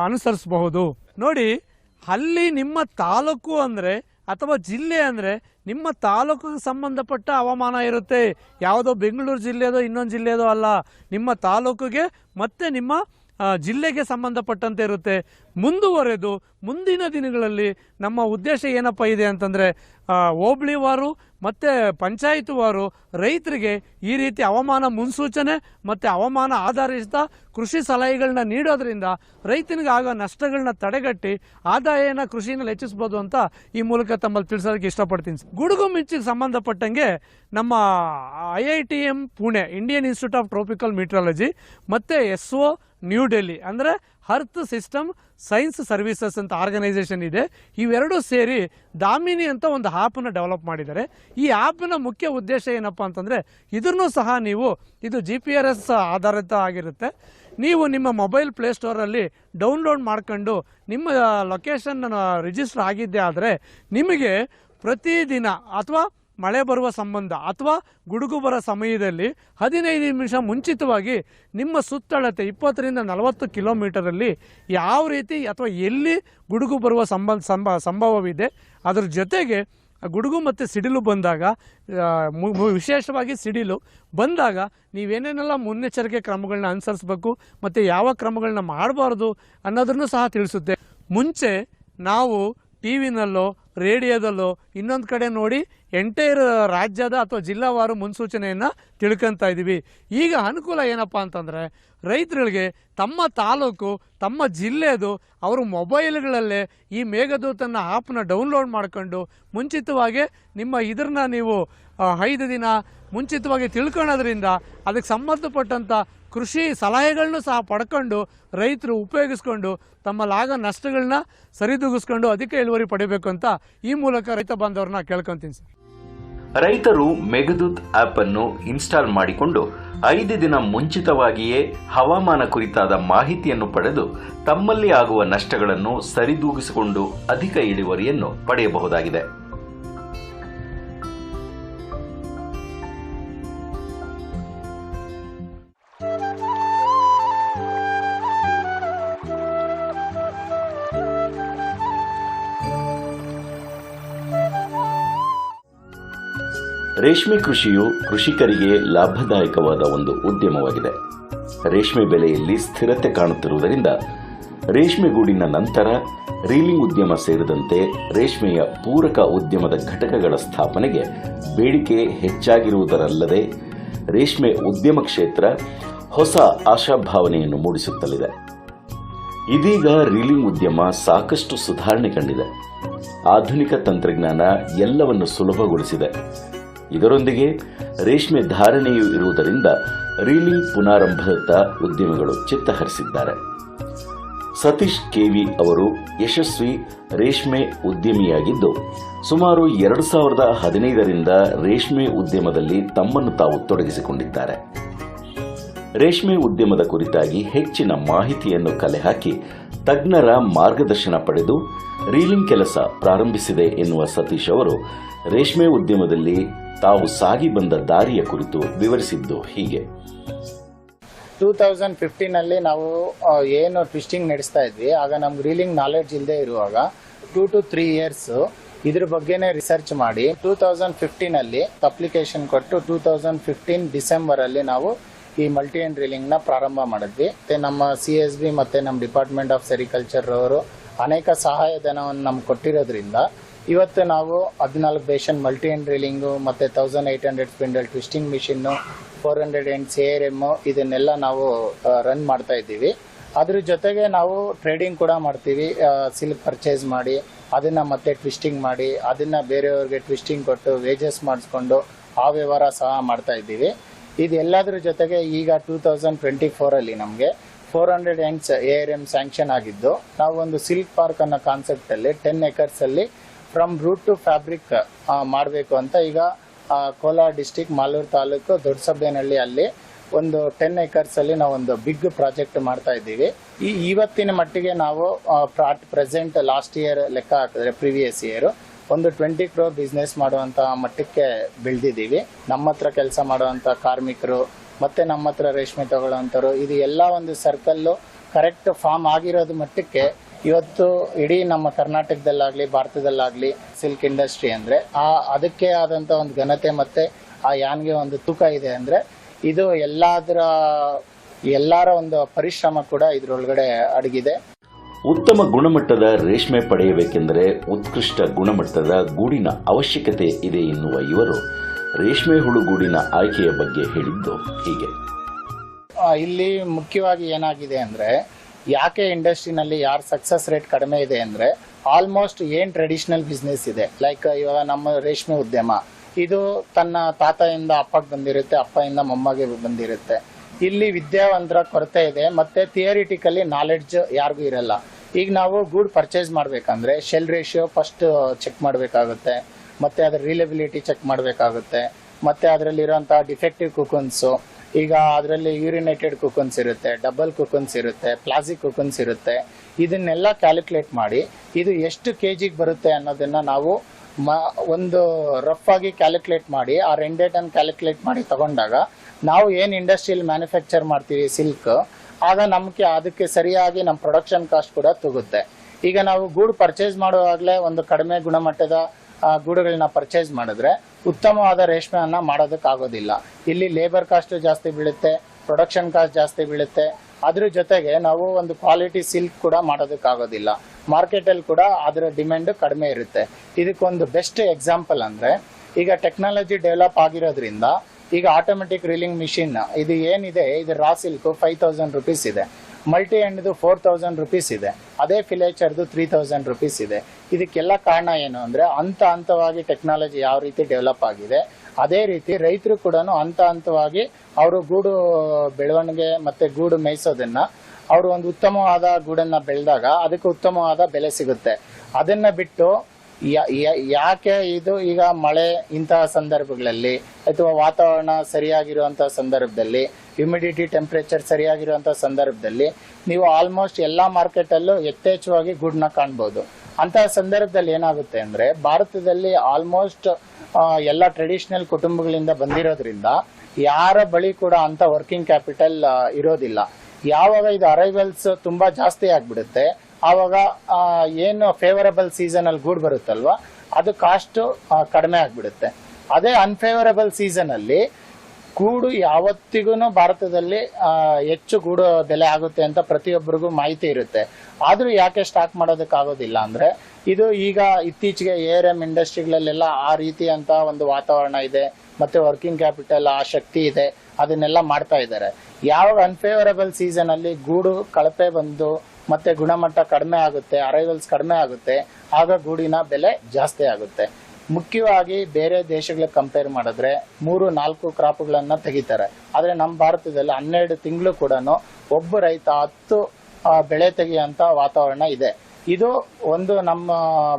Speaker 9: ಅನುಸರಿಸಬಹುದು. ನೋಡಿ, ಅಲ್ಲಿ ನಿಮ್ಮ ತಾಲೂಕು ಅಂದರೆ ಅಥವಾ ಜಿಲ್ಲೆ ಅಂದರೆ ನಿಮ್ಮ ತಾಲೂಕಿಗೆ ಸಂಬಂಧಪಟ್ಟ ಹವಾಮಾನ ಇರುತ್ತೆ. ಯಾವುದೋ ಬೆಂಗಳೂರು ಜಿಲ್ಲೆಯದೋ ಇನ್ನೊಂದು ಜಿಲ್ಲೆಯದೋ ಅಲ್ಲ. ನಿಮ್ಮ ತಾಲೂಕಿಗೆ ಮತ್ತು ನಿಮ್ಮ ಜಿಲ್ಲೆಗೆ ಸಂಬಂಧಪಟ್ಟಂತೆ ಇರುತ್ತೆ. ಮುಂದುವರೆದು ಮುಂದಿನ ದಿನಗಳಲ್ಲಿ ನಮ್ಮ ಉದ್ದೇಶ ಏನಪ್ಪ ಇದೆ ಅಂತಂದರೆ ಹೋಬಳಿವಾರು ಮತ್ತು ಪಂಚಾಯತ್ವಾರು ರೈತರಿಗೆ ಈ ರೀತಿ ಹವಾಮಾನ ಮುನ್ಸೂಚನೆ ಮತ್ತು ಹವಾಮಾನ ಆಧಾರಿತ ಕೃಷಿ ಸಲಹೆಗಳನ್ನ ನೀಡೋದ್ರಿಂದ ರೈತನಿಗೆ ಆಗೋ ನಷ್ಟಗಳನ್ನ ತಡೆಗಟ್ಟಿ ಆದಾಯನ ಕೃಷಿನಲ್ಲಿ ಹೆಚ್ಚಿಸ್ಬೋದು ಅಂತ ಈ ಮೂಲಕ ತಮ್ಮಲ್ಲಿ ತಿಳಿಸೋದಕ್ಕೆ ಇಷ್ಟಪಡ್ತೀನಿ ಗುಡುಗು ಮಿಂಚಿಗೆ ಸಂಬಂಧಪಟ್ಟಂಗೆ ನಮ್ಮ I I T M Pune Indian Institute of Tropical Meteorology ಮತ್ತು ಎಸ್ ಒ ನ್ಯೂ ಡೆಲ್ಲಿ, ಅಂದರೆ ಅರ್ತ್ ಸಿಸ್ಟಮ್, ಸೈನ್ಸ್ ಸರ್ವಿಸಸ್ ಅಂತ ಆರ್ಗನೈಸೇಷನ್ ಇದೆ. ಇವೆರಡೂ ಸೇರಿ ದಾಮಿನಿ ಅಂತ ಒಂದು ಆ್ಯಪನ್ನು ಡೆವಲಪ್ ಮಾಡಿದ್ದಾರೆ. ಈ ಆ್ಯಪ್ನ ಮುಖ್ಯ ಉದ್ದೇಶ ಏನಪ್ಪ ಅಂತಂದರೆ, ಇದನ್ನು ಸಹ ನೀವು, ಇದು ಜಿ ಪಿ ಆರ್ ಎಸ್ ಆಧಾರಿತ ಆಗಿರುತ್ತೆ. ನೀವು ನಿಮ್ಮ ಮೊಬೈಲ್ ಪ್ಲೇಸ್ಟೋರಲ್ಲಿ ಡೌನ್ಲೋಡ್ ಮಾಡ್ಕೊಂಡು, ನಿಮ್ಮ ಲೊಕೇಶನ್ ರಿಜಿಸ್ಟರ್ ಆಗಿದ್ದೆ ಆದರೆ, ನಿಮಗೆ ಪ್ರತಿದಿನ ಅಥವಾ ಮಳೆ ಬರುವ ಸಂಬಂಧ ಅಥವಾ ಗುಡುಗು ಬರೋ ಸಮಯದಲ್ಲಿ ಹದಿನೈದು ನಿಮಿಷ ಮುಂಚಿತವಾಗಿ ನಿಮ್ಮ ಸುತ್ತಳತೆ ಇಪ್ಪತ್ತರಿಂದ ನಲವತ್ತು ಕಿಲೋಮೀಟರಲ್ಲಿ ಯಾವ ರೀತಿ ಅಥವಾ ಎಲ್ಲಿ ಗುಡುಗು ಬರುವ ಸಂಬಂಧ ಸಂಭ ಸಂಭವವಿದೆ, ಅದರ ಜೊತೆಗೆ ಗುಡುಗು ಮತ್ತು ಸಿಡಿಲು ಬಂದಾಗ ವಿಶೇಷವಾಗಿ ಸಿಡಿಲು ಬಂದಾಗ ನೀವೇನೇನೆಲ್ಲ ಮುನ್ನೆಚ್ಚರಿಕೆ ಕ್ರಮಗಳನ್ನ ಅನುಸರಿಸಬೇಕು ಮತ್ತು ಯಾವ ಕ್ರಮಗಳನ್ನ ಮಾಡಬಾರ್ದು ಅನ್ನೋದನ್ನು ಸಹ ತಿಳಿಸುತ್ತೆ. ಮುಂಚೆ ನಾವು ಟಿ ವಿನಲ್ಲೋ ರೇಡಿಯೋದಲ್ಲೋ ಇನ್ನೊಂದು ಕಡೆ ನೋಡಿ ಎಂಟೈರ್ ರಾಜ್ಯದ ಅಥವಾ ಜಿಲ್ಲಾವಾರು ಮುನ್ಸೂಚನೆಯನ್ನು ತಿಳ್ಕೊತಾ ಇದ್ದೀವಿ ಈಗ ಅನುಕೂಲ ಏನಪ್ಪ ಅಂತಂದರೆ ರೈತರುಗಳಿಗೆ ತಮ್ಮ ತಾಲೂಕು, ತಮ್ಮ ಜಿಲ್ಲೆದು ಅವರು ಮೊಬೈಲ್ಗಳಲ್ಲೇ ಈ ಮೇಘದೂತನ ಆ್ಯಪ್ನ ಡೌನ್ಲೋಡ್ ಮಾಡ್ಕೊಂಡು ಮುಂಚಿತವಾಗಿ ನಿಮ್ಮ ಇದ್ರನ್ನ ನೀವು ಐದು ದಿನ ಮುಂಚಿತವಾಗಿ ತಿಳ್ಕೊಳೋದ್ರಿಂದ ಅದಕ್ಕೆ ಸಂಬಂಧಪಟ್ಟಂಥ ಕೃಷಿ ಸಲಹೆಗಳನ್ನು ಸಹ ಪಡ್ಕೊಂಡು ರೈತರು ಉಪಯೋಗಿಸ್ಕೊಂಡು ತಮ್ಮಲ್ಲಾಗೋ ನಷ್ಟಗಳನ್ನ ಸರಿದೂಗಿಸ್ಕೊಂಡು ಅಧಿಕ ಇಳುವರಿ ಪಡಿಬೇಕು ಅಂತ ಈ ಮೂಲಕ ರೈತ ಬಾಂಧವ್ರನ್ನ ಕೇಳ್ಕೊತೀನಿ ಸರ್.
Speaker 1: ರೈತರು ಮೆಘದೂತ್ ಆಪ್ ಅನ್ನು ಇನ್ಸ್ಟಾಲ್ ಮಾಡಿಕೊಂಡು ಐದು ದಿನ ಮುಂಚಿತವಾಗಿಯೇ ಹವಾಮಾನ ಕುರಿತಾದ ಮಾಹಿತಿಯನ್ನು ಪಡೆದು ತಮ್ಮಲ್ಲಿ ಆಗುವ ನಷ್ಟಗಳನ್ನು ಸರಿದೂಗಿಸಿಕೊಂಡು ಅಧಿಕ ಇಳುವರಿಯನ್ನು ಪಡೆಯಬಹುದಾಗಿದೆ. ರೇಷ್ಮೆ ಕೃಷಿಯು ಕೃಷಿಕರಿಗೆ ಲಾಭದಾಯಕವಾದ ಒಂದು ಉದ್ಯಮವಾಗಿದೆ. ರೇಷ್ಮೆ ಬೆಲೆಯಲ್ಲಿ ಸ್ಥಿರತೆ ಕಾಣುತ್ತಿರುವುದರಿಂದ ರೇಷ್ಮೆ ಗೂಡಿನ ನಂತರ ರೀಲಿಂಗ್ ಉದ್ಯಮ ಸೇರಿದಂತೆ ರೇಷ್ಮೆಯ ಪೂರಕ ಉದ್ಯಮದ ಘಟಕಗಳ ಸ್ಥಾಪನೆಗೆ ಬೇಡಿಕೆ ಹೆಚ್ಚಾಗಿರುವುದರಲ್ಲದೆ ರೇಷ್ಮೆ ಉದ್ಯಮ ಕ್ಷೇತ್ರ ಹೊಸ ಆಶಾಭಾವನೆಯನ್ನು ಮೂಡಿಸುತ್ತಲಿದೆ. ಇದೀಗ ರೀಲಿಂಗ್ ಉದ್ಯಮ ಸಾಕಷ್ಟು ಸುಧಾರಣೆ ಕಂಡಿದೆ. ಆಧುನಿಕ ತಂತ್ರಜ್ಞಾನ ಎಲ್ಲವನ್ನು ಸುಲಭಗೊಳಿಸಿದೆ. ಇದರೊಂದಿಗೆ ರೇಷ್ಮೆ ಧಾರಣೆಯೂ ಇರುವುದರಿಂದ ರೀಲಿ ಪುನಾರಂಭದತ್ತ ಉದ್ಯಮಿಗಳು ಚಿತ್ತ ಹರಿಸಿದ್ದಾರೆ ಸತೀಶ್ ಕೆವಿ ಅವರು ಯಶಸ್ವಿ ರೇಷ್ಮೆ ಉದ್ಯಮಿಯಾಗಿದ್ದು, ಸುಮಾರು ಎರಡು ಸಾವಿರದ ಹದಿನೈದರಿಂದ ರೇಷ್ಮೆ ಉದ್ಯಮದಲ್ಲಿ ತಮ್ಮನ್ನು ತಾವು ತೊಡಗಿಸಿಕೊಂಡಿದ್ದಾರೆ. ರೇಷ್ಮೆ ಉದ್ಯಮದ ಕುರಿತಾಗಿ ಹೆಚ್ಚಿನ ಮಾಹಿತಿಯನ್ನು ಕಲೆ ಹಾಕಿ ತಜ್ಞರ ಮಾರ್ಗದರ್ಶನ ಪಡೆದು ರೀಲಿಂಗ್ ಕೆಲಸ ಪ್ರಾರಂಭಿಸಿದೆ ಎನ್ನುವ ಸತೀಶ್ ಅವರು ರೇಷ್ಮೆ ಉದ್ಯಮದಲ್ಲಿ ತಾವು ಸಾಗಿ ಬಂದ ದಾರಿಯ ಕುರಿತು ವಿವರಿಸಿದ್ದು ಹೀಗೆ.
Speaker 10: ಟೂ ತೌಸಂಡ್ ಫಿಫ್ಟೀನಲ್ಲಿ ನಾವು ಏನು ಟ್ವಿಸ್ಟಿಂಗ್ ನಡೆಸ್ತಾ ಇದ್ವಿ. ಆಗ ನಮ್ಗೆ ರೀಲಿಂಗ್ ನಾಲೆಡ್ಜ್ ಇಲ್ಲದೆ ಇರುವಾಗ ಟೂ ಟು ತ್ರೀ ಇಯರ್ಸ್ ಇದ್ರ ಬಗ್ಗೆನೇ ರಿಸರ್ಚ್ ಮಾಡಿ ಟೂ ತೌಸಂಡ್ ಫಿಫ್ಟೀನಲ್ಲಿ ಅಪ್ಲಿಕೇಶನ್ ಕೊಟ್ಟು ಟೂ ತೌಸಂಡ್ ಫಿಫ್ಟೀನ್ ಡಿಸೆಂಬರಲ್ಲಿ ನಾವು ಈ ಮಲ್ಟಿ ಅಂಡ್ ರೀಲಿಂಗ್ನ ಪ್ರಾರಂಭ ಮಾಡಿದ್ವಿ. ಮತ್ತು ನಮ್ಮ ಸಿ ಎಸ್ ಬಿ ಮತ್ತೆ ನಮ್ಮ ಡಿಪಾರ್ಟ್ಮೆಂಟ್ ಆಫ್ ಸೆರಿಕಲ್ಚರ್ ಅವರು ಅನೇಕ ಸಹಾಯಧನವನ್ನು ನಮ್ಗೆ ಕೊಟ್ಟಿರೋದ್ರಿಂದ ಇವತ್ತು ನಾವು ಹದಿನಾಲ್ಕು ಬೇಷನ್ ಮಲ್ಟಿ ಎಂಡ್ ರೀಲಿಂಗು ಮತ್ತು thousand eight hundred spindle twisting machine four hundred end C R M ಇದನ್ನೆಲ್ಲ ನಾವು ರನ್ ಮಾಡ್ತಾ ಇದ್ದೀವಿ. ಅದ್ರ ಜೊತೆಗೆ ನಾವು ಟ್ರೇಡಿಂಗ್ ಕೂಡ ಮಾಡ್ತೀವಿ ಸಿಲ್ಕ್ ಪರ್ಚೇಸ್ ಮಾಡಿ, ಅದನ್ನು ಮತ್ತೆ ಟ್ವಿಸ್ಟಿಂಗ್ ಮಾಡಿ, ಅದನ್ನು ಬೇರೆಯವ್ರಿಗೆ ಟ್ವಿಸ್ಟಿಂಗ್ ಕೊಟ್ಟು ವೇಜಸ್ ಮಾಡಿಸ್ಕೊಂಡು, ಆ ವ್ಯವಹಾರ ಸಹ ಮಾಡ್ತಾ ಇದ್ದೀವಿ. ಇದೆಲ್ಲದರ ಜೊತೆಗೆ ಈಗ ಟೂ ತೌಸಂಡ್ ಟ್ವೆಂಟಿ ಫೋರಲ್ಲಿ ನಮಗೆ four hundred ends A R M sanction ಆಗಿದ್ದು ನಾವು ಒಂದು ಸಿಲ್ಕ್ ಪಾರ್ಕ್ ಅನ್ನೋ ಕಾನ್ಸೆಪ್ಟಲ್ಲಿ ಟೆನ್ ಎಕರ್ಸಲ್ಲಿ ಫ್ರಮ್ ರೂಟ್ ಟು ಫ್ಯಾಬ್ರಿಕ್ ಮಾಡಬೇಕು ಅಂತ. ಈಗ ಕೋಲಾರ ಡಿಸ್ಟಿಕ್ ಮಾಲೂರು ತಾಲೂಕು ದೊಡ್ಡಸಬ್ಬೇನಹಳ್ಳಿ ಅಲ್ಲಿ ಒಂದು ಟೆನ್ ಅಲ್ಲಿ ನಾವು ಒಂದು ಬಿಗ್ ಪ್ರಾಜೆಕ್ಟ್ ಮಾಡ್ತಾ ಇದ್ದೀವಿ. ಈ ಇವತ್ತಿನ ಮಟ್ಟಿಗೆ ನಾವು ಪ್ರೆಸೆಂಟ್ ಲಾಸ್ಟ್ ಇಯರ್ ಲೆಕ್ಕ ಹಾಕಿದ್ರೆ ಪ್ರಿವಿಯಸ್ ಇಯರ್ ಒಂದು ಟ್ವೆಂಟಿ ಕ್ರೋರ್ ಬಿಸ್ನೆಸ್ ಮಾಡುವಂತ ಮಟ್ಟಕ್ಕೆ ಬೆಳೆದಿದ್ದೀವಿ. ನಮ್ಮ ಹತ್ರ ಕೆಲಸ ಮಾಡುವಂತ ಕಾರ್ಮಿಕರು, ಮತ್ತೆ ನಮ್ಮ ಹತ್ರ ರೇಷ್ಮೆ ತಗೊಳ್ಳೋಂಥವ್ರು ಇದು ಎಲ್ಲ ಒಂದು ಸರ್ಕಲ್ಲು ಕರೆಕ್ಟ್ ಫಾರ್ಮ್ ಆಗಿರೋದು ಮಟ್ಟಕ್ಕೆ ಇವತ್ತು ಇಡೀ ನಮ್ಮ ಕರ್ನಾಟಕದಲ್ಲಾಗ್ಲಿ ಭಾರತದಲ್ಲಾಗ್ಲಿ ಸಿಲ್ಕ್ ಇಂಡಸ್ಟ್ರಿ ಅಂದ್ರೆ ಆ ಅದಕ್ಕೆ ಆದಂತ ಒಂದು ಘನತೆ ಮತ್ತೆ ಆ ಯಾನ್ಗೆ ಒಂದು ತೂಕ ಇದೆ ಅಂದ್ರೆ ಇದು ಎಲ್ಲಾದ್ರ ಎಲ್ಲರ ಒಂದು ಪರಿಶ್ರಮ ಕೂಡ ಇದರೊಳಗಡೆ ಅಡಗಿದೆ.
Speaker 1: ಉತ್ತಮ ಗುಣಮಟ್ಟದ ರೇಷ್ಮೆ ಪಡೆಯಬೇಕೆಂದರೆ ಉತ್ಕೃಷ್ಟ ಗುಣಮಟ್ಟದ ಗೂಡಿನ ಅವಶ್ಯಕತೆ ಇದೆ ಎನ್ನುವ ಇವರು ರೇಷ್ಮೆ ಹುಳು ಗೂಡಿನ ಆಯ್ಕೆಯ ಬಗ್ಗೆ ಹೇಳಿದ್ದು ಹೀಗೆ.
Speaker 10: ಇಲ್ಲಿ ಮುಖ್ಯವಾಗಿ ಏನಾಗಿದೆ ಅಂದ್ರೆ ಯಾಕೆ ಇಂಡಸ್ಟ್ರಿನಲ್ಲಿ ಯಾರು ಸಕ್ಸಸ್ ರೇಟ್ ಕಡಿಮೆ ಇದೆ ಅಂದ್ರೆ ಆಲ್ಮೋಸ್ಟ್ ಏನ್ ಟ್ರೆಡಿಷನಲ್ ಬಿಸ್ನೆಸ್ ಇದೆ? ಲೈಕ್ ಇವಾಗ ನಮ್ಮ ರೇಷ್ಮೆ ಉದ್ಯಮ. ಇದು ತನ್ನ ತಾತಯಿಂದ ಅಪ್ಪಗೆ ಬಂದಿರುತ್ತೆ, ಅಪ್ಪಯಿಂದ ಮೊಮ್ಮಗೆ ಬಂದಿರುತ್ತೆ. ಇಲ್ಲಿ ವಿದ್ಯಾವಂತರ ಕೊರತೆ ಇದೆ, ಮತ್ತೆ ಥಿಯರಿಟಿಕಲಿ ನಾಲೆಡ್ಜ್ ಯಾರಿಗೂ ಇರಲ್ಲ. ಈಗ ನಾವು ಗೂಡ್ ಪರ್ಚೇಸ್ ಮಾಡಬೇಕಂದ್ರೆ ಶೆಲ್ ರೇಷಿಯೋ ಫಸ್ಟ್ ಚೆಕ್ ಮಾಡಬೇಕಾಗುತ್ತೆ, ಮತ್ತೆ ಅದರ ರಿಲೇಬಿಲಿಟಿ ಚೆಕ್ ಮಾಡಬೇಕಾಗುತ್ತೆ, ಮತ್ತೆ ಅದರಲ್ಲಿರೋಂಥ ಡಿಫೆಕ್ಟಿವ್ ಕುಕನ್ಸು ಈಗ ಅದರಲ್ಲಿ ಯೂರಿನೇಟೆಡ್ ಕುಕನ್ಸ್ ಇರುತ್ತೆ ಡಬಲ್ ಕುಕನ್ಸ್ ಇರುತ್ತೆ ಪ್ಲಾಸ್ಟಿಕ್ ಕುಕನ್ಸ್ ಇರುತ್ತೆ. ಇದನ್ನೆಲ್ಲ ಕ್ಯಾಲ್ಕುಲೇಟ್ ಮಾಡಿ ಇದು ಎಷ್ಟು ಕೆ ಜಿಗೆ ಬರುತ್ತೆ ಅನ್ನೋದನ್ನ ನಾವು ಮ, ಒಂದು ರಫ್ ಆಗಿ ಕ್ಯಾಲ್ಕುಲೇಟ್ ಮಾಡಿ, ಆ ರೆಂಡೇಟನ್ನು ಕ್ಯಾಲ್ಕುಲೇಟ್ ಮಾಡಿ ತಗೊಂಡಾಗ ನಾವು ಏನು ಇಂಡಸ್ಟ್ರಿಯಲ್ ಮ್ಯಾನುಫ್ಯಾಕ್ಚರ್ ಮಾಡ್ತೀವಿ ಸಿಲ್ಕ್ ಆಗ ನಮಗೆ ಅದಕ್ಕೆ ಸರಿಯಾಗಿ ನಮ್ಮ ಪ್ರೊಡಕ್ಷನ್ ಕಾಸ್ಟ್ ಕೂಡ ತಗುತ್ತೆ. ಈಗ ನಾವು ಗೂಡು ಪರ್ಚೇಸ್ ಮಾಡುವಾಗಲೇ ಒಂದು ಕಡಿಮೆ ಗುಣಮಟ್ಟದ ಗೂಡುಗಳನ್ನ ಪರ್ಚೇಸ್ ಮಾಡಿದ್ರೆ ಉತ್ತಮವಾದ ರೇಷ್ಮೆಯನ್ನ ಮಾಡೋದಕ್ಕಾಗೋದಿಲ್ಲ. ಇಲ್ಲಿ ಲೇಬರ್ ಕಾಸ್ಟ್ ಜಾಸ್ತಿ ಬೀಳುತ್ತೆ ಪ್ರೊಡಕ್ಷನ್ ಕಾಸ್ಟ್ ಜಾಸ್ತಿ ಬೀಳುತ್ತೆ. ಅದ್ರ ಜೊತೆಗೆ ನಾವು ಒಂದು ಕ್ವಾಲಿಟಿ ಸಿಲ್ಕ್ ಕೂಡ ಮಾಡೋದಕ್ಕಾಗೋದಿಲ್ಲ. ಮಾರ್ಕೆಟಲ್ಲಿ ಕೂಡ ಅದರ ಡಿಮ್ಯಾಂಡ್ ಕಡಿಮೆ ಇರುತ್ತೆ. ಇದಕ್ಕೊಂದು ಬೆಸ್ಟ್ ಎಕ್ಸಾಂಪಲ್ ಅಂದ್ರೆ, ಈಗ ಟೆಕ್ನಾಲಜಿ ಡೆವಲಪ್ ಆಗಿರೋದ್ರಿಂದ, ಈಗ ಆಟೋಮೆಟಿಕ್ ರೀಲಿಂಗ್ ಮಿಷಿನ್ ಇದು ಏನಿದೆ, ಇದು raw silk five thousand rupees ಇದೆ. ಮಲ್ಟಿ ಎಂಡ್ದು ಫೋರ್ ತೌಸಂಡ್ ರುಪೀಸ್ ಇದೆ. ಅದೇ ಫಿಲೇಚರ್ದು ತ್ರೀ ತೌಸಂಡ್ ರುಪೀಸ್ ಇದೆ. ಇದಕ್ಕೆಲ್ಲ ಕಾರಣ ಏನು ಅಂದ್ರೆ ಹಂತ ಹಂತವಾಗಿ ಟೆಕ್ನಾಲಜಿ ಯಾವ ರೀತಿ ಡೆವಲಪ್ ಆಗಿದೆ. ಅದೇ ರೀತಿ ರೈತರು ಕೂಡ ಹಂತ ಹಂತವಾಗಿ ಅವರು ಗೂಡು ಬೆಳವಣಿಗೆ ಮತ್ತೆ ಗೂಡು ಮೇಯಿಸೋದನ್ನು ಅವರು ಒಂದು ಉತ್ತಮವಾದ ಗೂಡನ್ನ ಬೆಳೆದಾಗ ಅದಕ್ಕೆ ಉತ್ತಮವಾದ ಬೆಲೆ ಸಿಗುತ್ತೆ. ಅದನ್ನ ಬಿಟ್ಟು ಯಾಕೆ ಇದು ಈಗ ಮಳೆ ಇಂತಹ ಸಂದರ್ಭಗಳಲ್ಲಿ ಅಥವಾ ವಾತಾವರಣ ಸರಿಯಾಗಿರುವಂತಹ ಸಂದರ್ಭದಲ್ಲಿ ಹ್ಯುಮಿಡಿಟಿ ಟೆಂಪರೇಚರ್ ಸರಿಯಾಗಿರುವಂತಹ ಸಂದರ್ಭದಲ್ಲಿ ನೀವು ಆಲ್ಮೋಸ್ಟ್ ಎಲ್ಲಾ ಮಾರ್ಕೆಟ್ ಅಲ್ಲೂ ಯಥೇಚ್ಛವಾಗಿ ಗುಡ್ನ ಕಾಣ್ಬೋದು. ಅಂತಹ ಸಂದರ್ಭದಲ್ಲಿ ಏನಾಗುತ್ತೆ ಅಂದ್ರೆ ಭಾರತದಲ್ಲಿ ಆಲ್ಮೋಸ್ಟ್ ಎಲ್ಲ ಟ್ರೆಡಿಷನಲ್ ಕುಟುಂಬಗಳಿಂದ ಬಂದಿರೋದ್ರಿಂದ ಯಾರ ಬಳಿ ಕೂಡ ಅಂತ ವರ್ಕಿಂಗ್ ಕ್ಯಾಪಿಟಲ್ ಇರೋದಿಲ್ಲ. ಯಾವಾಗ ಇದು ಅರೈವಲ್ಸ್ ತುಂಬಾ ಜಾಸ್ತಿ ಆಗ್ಬಿಡುತ್ತೆ ಆವಾಗ ಏನು ಫೇವರಬಲ್ ಸೀಸನ್ ಅಲ್ಲಿ ಗೂಡ್ ಬರುತ್ತಲ್ವಾ, ಅದು ಕಾಸ್ಟ್ ಕಡಿಮೆ ಆಗ್ಬಿಡುತ್ತೆ. ಅದೇ ಅನ್ಫೇವರಬಲ್ ಸೀಸನ್ ಅಲ್ಲಿ ಗೂಡು ಯಾವತ್ತಿಗೂ ಭಾರತದಲ್ಲಿ ಹೆಚ್ಚು ಗೂಡು ಬೆಲೆ ಆಗುತ್ತೆ ಅಂತ ಪ್ರತಿಯೊಬ್ಬರಿಗೂ ಮಾಹಿತಿ ಇರುತ್ತೆ. ಆದ್ರೂ ಯಾಕೆ ಸ್ಟಾಕ್ ಮಾಡೋದಕ್ಕಾಗೋದಿಲ್ಲ ಅಂದ್ರೆ, ಇದು ಈಗ ಇತ್ತೀಚೆಗೆ ಎ ಆರ್ ಎಂ ಇಂಡಸ್ಟ್ರಿಗಳಲ್ಲೆಲ್ಲ ಆ ರೀತಿ ಅಂತ ಒಂದು ವಾತಾವರಣ ಇದೆ, ಮತ್ತೆ ವರ್ಕಿಂಗ್ ಕ್ಯಾಪಿಟಲ್ ಆ ಶಕ್ತಿ ಇದೆ, ಅದನ್ನೆಲ್ಲ ಮಾಡ್ತಾ ಇದ್ದಾರೆ. ಯಾವಾಗ ಅನ್ಫೇವರಬಲ್ ಸೀಸನ್ ಅಲ್ಲಿ ಗೂಡು ಕಳಪೆ ಬಂದು ಮತ್ತೆ ಗುಣಮಟ್ಟ ಕಡಿಮೆ ಆಗುತ್ತೆ ಅರೈವಲ್ಸ್ ಕಡಿಮೆ ಆಗುತ್ತೆ, ಆಗ ಗೂಡಿನ ಬೆಲೆ ಜಾಸ್ತಿ ಆಗುತ್ತೆ. ಮುಖ್ಯವಾಗಿ ಬೇರೆ ದೇಶಗಳಿಗೆ ಕಂಪೇರ್ ಮಾಡಿದ್ರೆ ಮೂರು, ನಾಲ್ಕು ಕ್ರಾಪ್ಗಳನ್ನ ತೆಗಿತಾರೆ. ಆದ್ರೆ ನಮ್ಮ ಭಾರತದಲ್ಲಿ ಹನ್ನೆರಡು ತಿಂಗಳು ಕೂಡ ಒಬ್ಬ ರೈತ ಹತ್ತು ಬೆಳೆ ತೆಗೆಯುವಂತ ವಾತಾವರಣ ಇದೆ. ಇದು ಒಂದು ನಮ್ಮ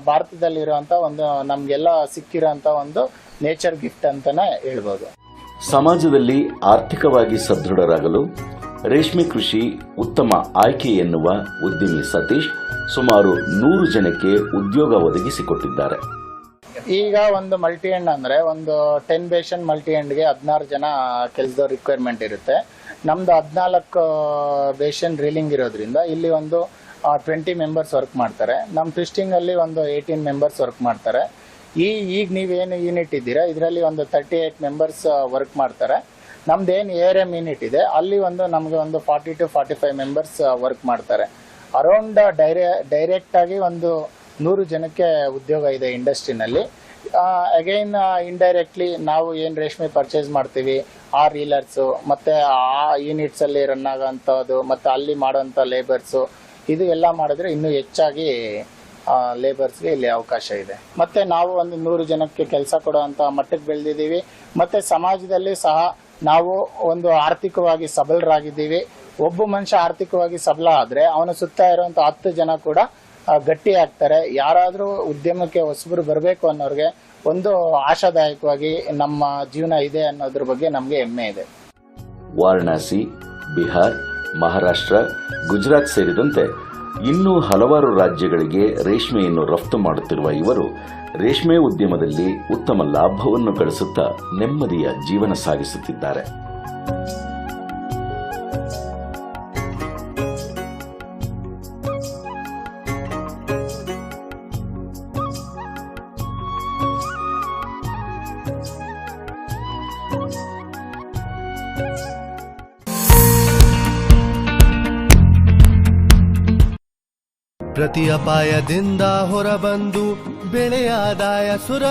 Speaker 10: ಭಾರತದಲ್ಲಿರುವಂತ ಒಂದು ನಮ್ಗೆಲ್ಲ ಸಿಕ್ಕಿರೋಂತ ಒಂದು ನೇಚರ್ ಗಿಫ್ಟ್ ಅಂತಾನೆ ಹೇಳ್ಬೋದು.
Speaker 1: ಸಮಾಜದಲ್ಲಿ ಆರ್ಥಿಕವಾಗಿ ಸದೃಢರಾಗಲು ರೇಷ್ಮೆ ಕೃಷಿ ಉತ್ತಮ ಆಯ್ಕೆ ಎನ್ನುವ ಉದ್ಯಮಿ ಸತೀಶ್ ಸುಮಾರು ನೂರು ಜನಕ್ಕೆ ಉದ್ಯೋಗ ಒದಗಿಸಿಕೊಟ್ಟಿದ್ದಾರೆ.
Speaker 10: ಈಗ ಒಂದು ಮಲ್ಟಿ ಎಂಡ್ ಅಂದ್ರೆ ಒಂದು ಟೆನ್ ಬೇಷನ್ ಮಲ್ಟಿ ಎಂಡ್ಗೆ ಹದಿನಾರು ಜನ ಕೆಲಸದ ರಿಕ್ವೈರ್ಮೆಂಟ್ ಇರುತ್ತೆ. ನಮ್ದು ಹದಿನಾಲ್ಕು ಬೇಷನ್ ರೀಲಿಂಗ್ ಇರೋದ್ರಿಂದ ಇಲ್ಲಿ ಒಂದು ಟ್ವೆಂಟಿ ಮೆಂಬರ್ಸ್ ವರ್ಕ್ ಮಾಡ್ತಾರೆ. ನಮ್ಮ ಟ್ವಿಸ್ಟಿಂಗ್ ಅಲ್ಲಿ ಒಂದು ಏಯ್ಟೀನ್ ಮೆಂಬರ್ಸ್ ವರ್ಕ್ ಮಾಡ್ತಾರೆ. ಈ, ಈಗ ನೀವೇನು ಯೂನಿಟ್ ಇದ್ದೀರಾ, ಇದರಲ್ಲಿ ಒಂದು ತರ್ಟಿ ಏಟ್ ಮೆಂಬರ್ಸ್ ವರ್ಕ್ ಮಾಡ್ತಾರೆ. ನಮ್ದು ಏನು ಎ ಆರ್ ಎಂ ಯೂನಿಟ್ ಇದೆ ಅಲ್ಲಿ ಒಂದು ನಮಗೆ ಒಂದು forty to forty five members work ಮಾಡ್ತಾರೆ. ಅರೌಂಡ್ ಡೈರೆ ಡೈರೆಕ್ಟ್ ಆಗಿ ಒಂದು ನೂರು ಜನಕ್ಕೆ ಉದ್ಯೋಗ ಇದೆ ಇಂಡಸ್ಟ್ರಿನಲ್ಲಿ ಅಗೈನ್ ಇಂಡೈರೆಕ್ಟ್ಲಿ ನಾವು ಏನು ರೇಷ್ಮೆ ಪರ್ಚೇಸ್ ಮಾಡ್ತೀವಿ, ಆ ರೀಲರ್ಸು ಮತ್ತೆ ಆ ಯೂನಿಟ್ಸ್ ಅಲ್ಲಿ ರನ್ ಆಗೋಂಥದ್ದು ಮತ್ತೆ ಅಲ್ಲಿ ಮಾಡೋಂಥ ಲೇಬರ್ಸು ಇದು ಎಲ್ಲ ಮಾಡಿದ್ರೆ ಇನ್ನೂ ಹೆಚ್ಚಾಗಿ ಲೇಬರ್ಸ್ಗೆ ಇಲ್ಲಿ ಅವಕಾಶ ಇದೆ. ಮತ್ತೆ ನಾವು ಒಂದು ನೂರು ಜನಕ್ಕೆ ಕೆಲಸ ಕೊಡುವಂತ ಮಟ್ಟಕ್ಕೆ ಬೆಳೆದಿದ್ದೀವಿ. ಮತ್ತೆ ಸಮಾಜದಲ್ಲಿ ಸಹ ನಾವು ಒಂದು ಆರ್ಥಿಕವಾಗಿ ಸಬಲರಾಗಿದ್ದೀವಿ. ಒಬ್ಬ ಮನುಷ್ಯ ಆರ್ಥಿಕವಾಗಿ ಸಬಲ ಆದ್ರೆ ಅವನ ಸುತ್ತ ಇರುವಂತ ಹತ್ತು ಜನ ಕೂಡ ಗಟ್ಟಿ ಆಗ್ತಾರೆ. ಯಾರಾದರೂ ಉದ್ಯಮಕ್ಕೆ ಹೊಸಬರು ಬರಬೇಕು ಅನ್ನೋರಿಗೆ ಒಂದು ಆಶಾದಾಯಕವಾಗಿ ನಮ್ಮ ಜೀವನ ಇದೆ ಅನ್ನೋದ್ರ ಬಗ್ಗೆ ನಮಗೆ ಹೆಮ್ಮೆ ಇದೆ.
Speaker 1: ವಾರಣಾಸಿ, ಬಿಹಾರ್, ಮಹಾರಾಷ್ಟ್ರ, ಗುಜರಾತ್ ಸೇರಿದಂತೆ ಇನ್ನೂ ಹಲವಾರು ರಾಜ್ಯಗಳಿಗೆ ರೇಷ್ಮೆಯನ್ನು ರಫ್ತು ಮಾಡುತ್ತಿರುವ ಇವರು ರೇಷ್ಮೆ ಉದ್ಯಮದಲ್ಲಿ ಉತ್ತಮ ಲಾಭವನ್ನು ಗಳಿಸುತ್ತಾ ನೆಮ್ಮದಿಯ ಜೀವನ ಸಾಗಿಸುತ್ತಿದ್ದಾರೆ.
Speaker 11: ಪ್ರತಿ ಅಪಾಯದಿಂದ ಹೊರಬಂದು ಬೆಳೆಯಾದಾಯ ಸುರ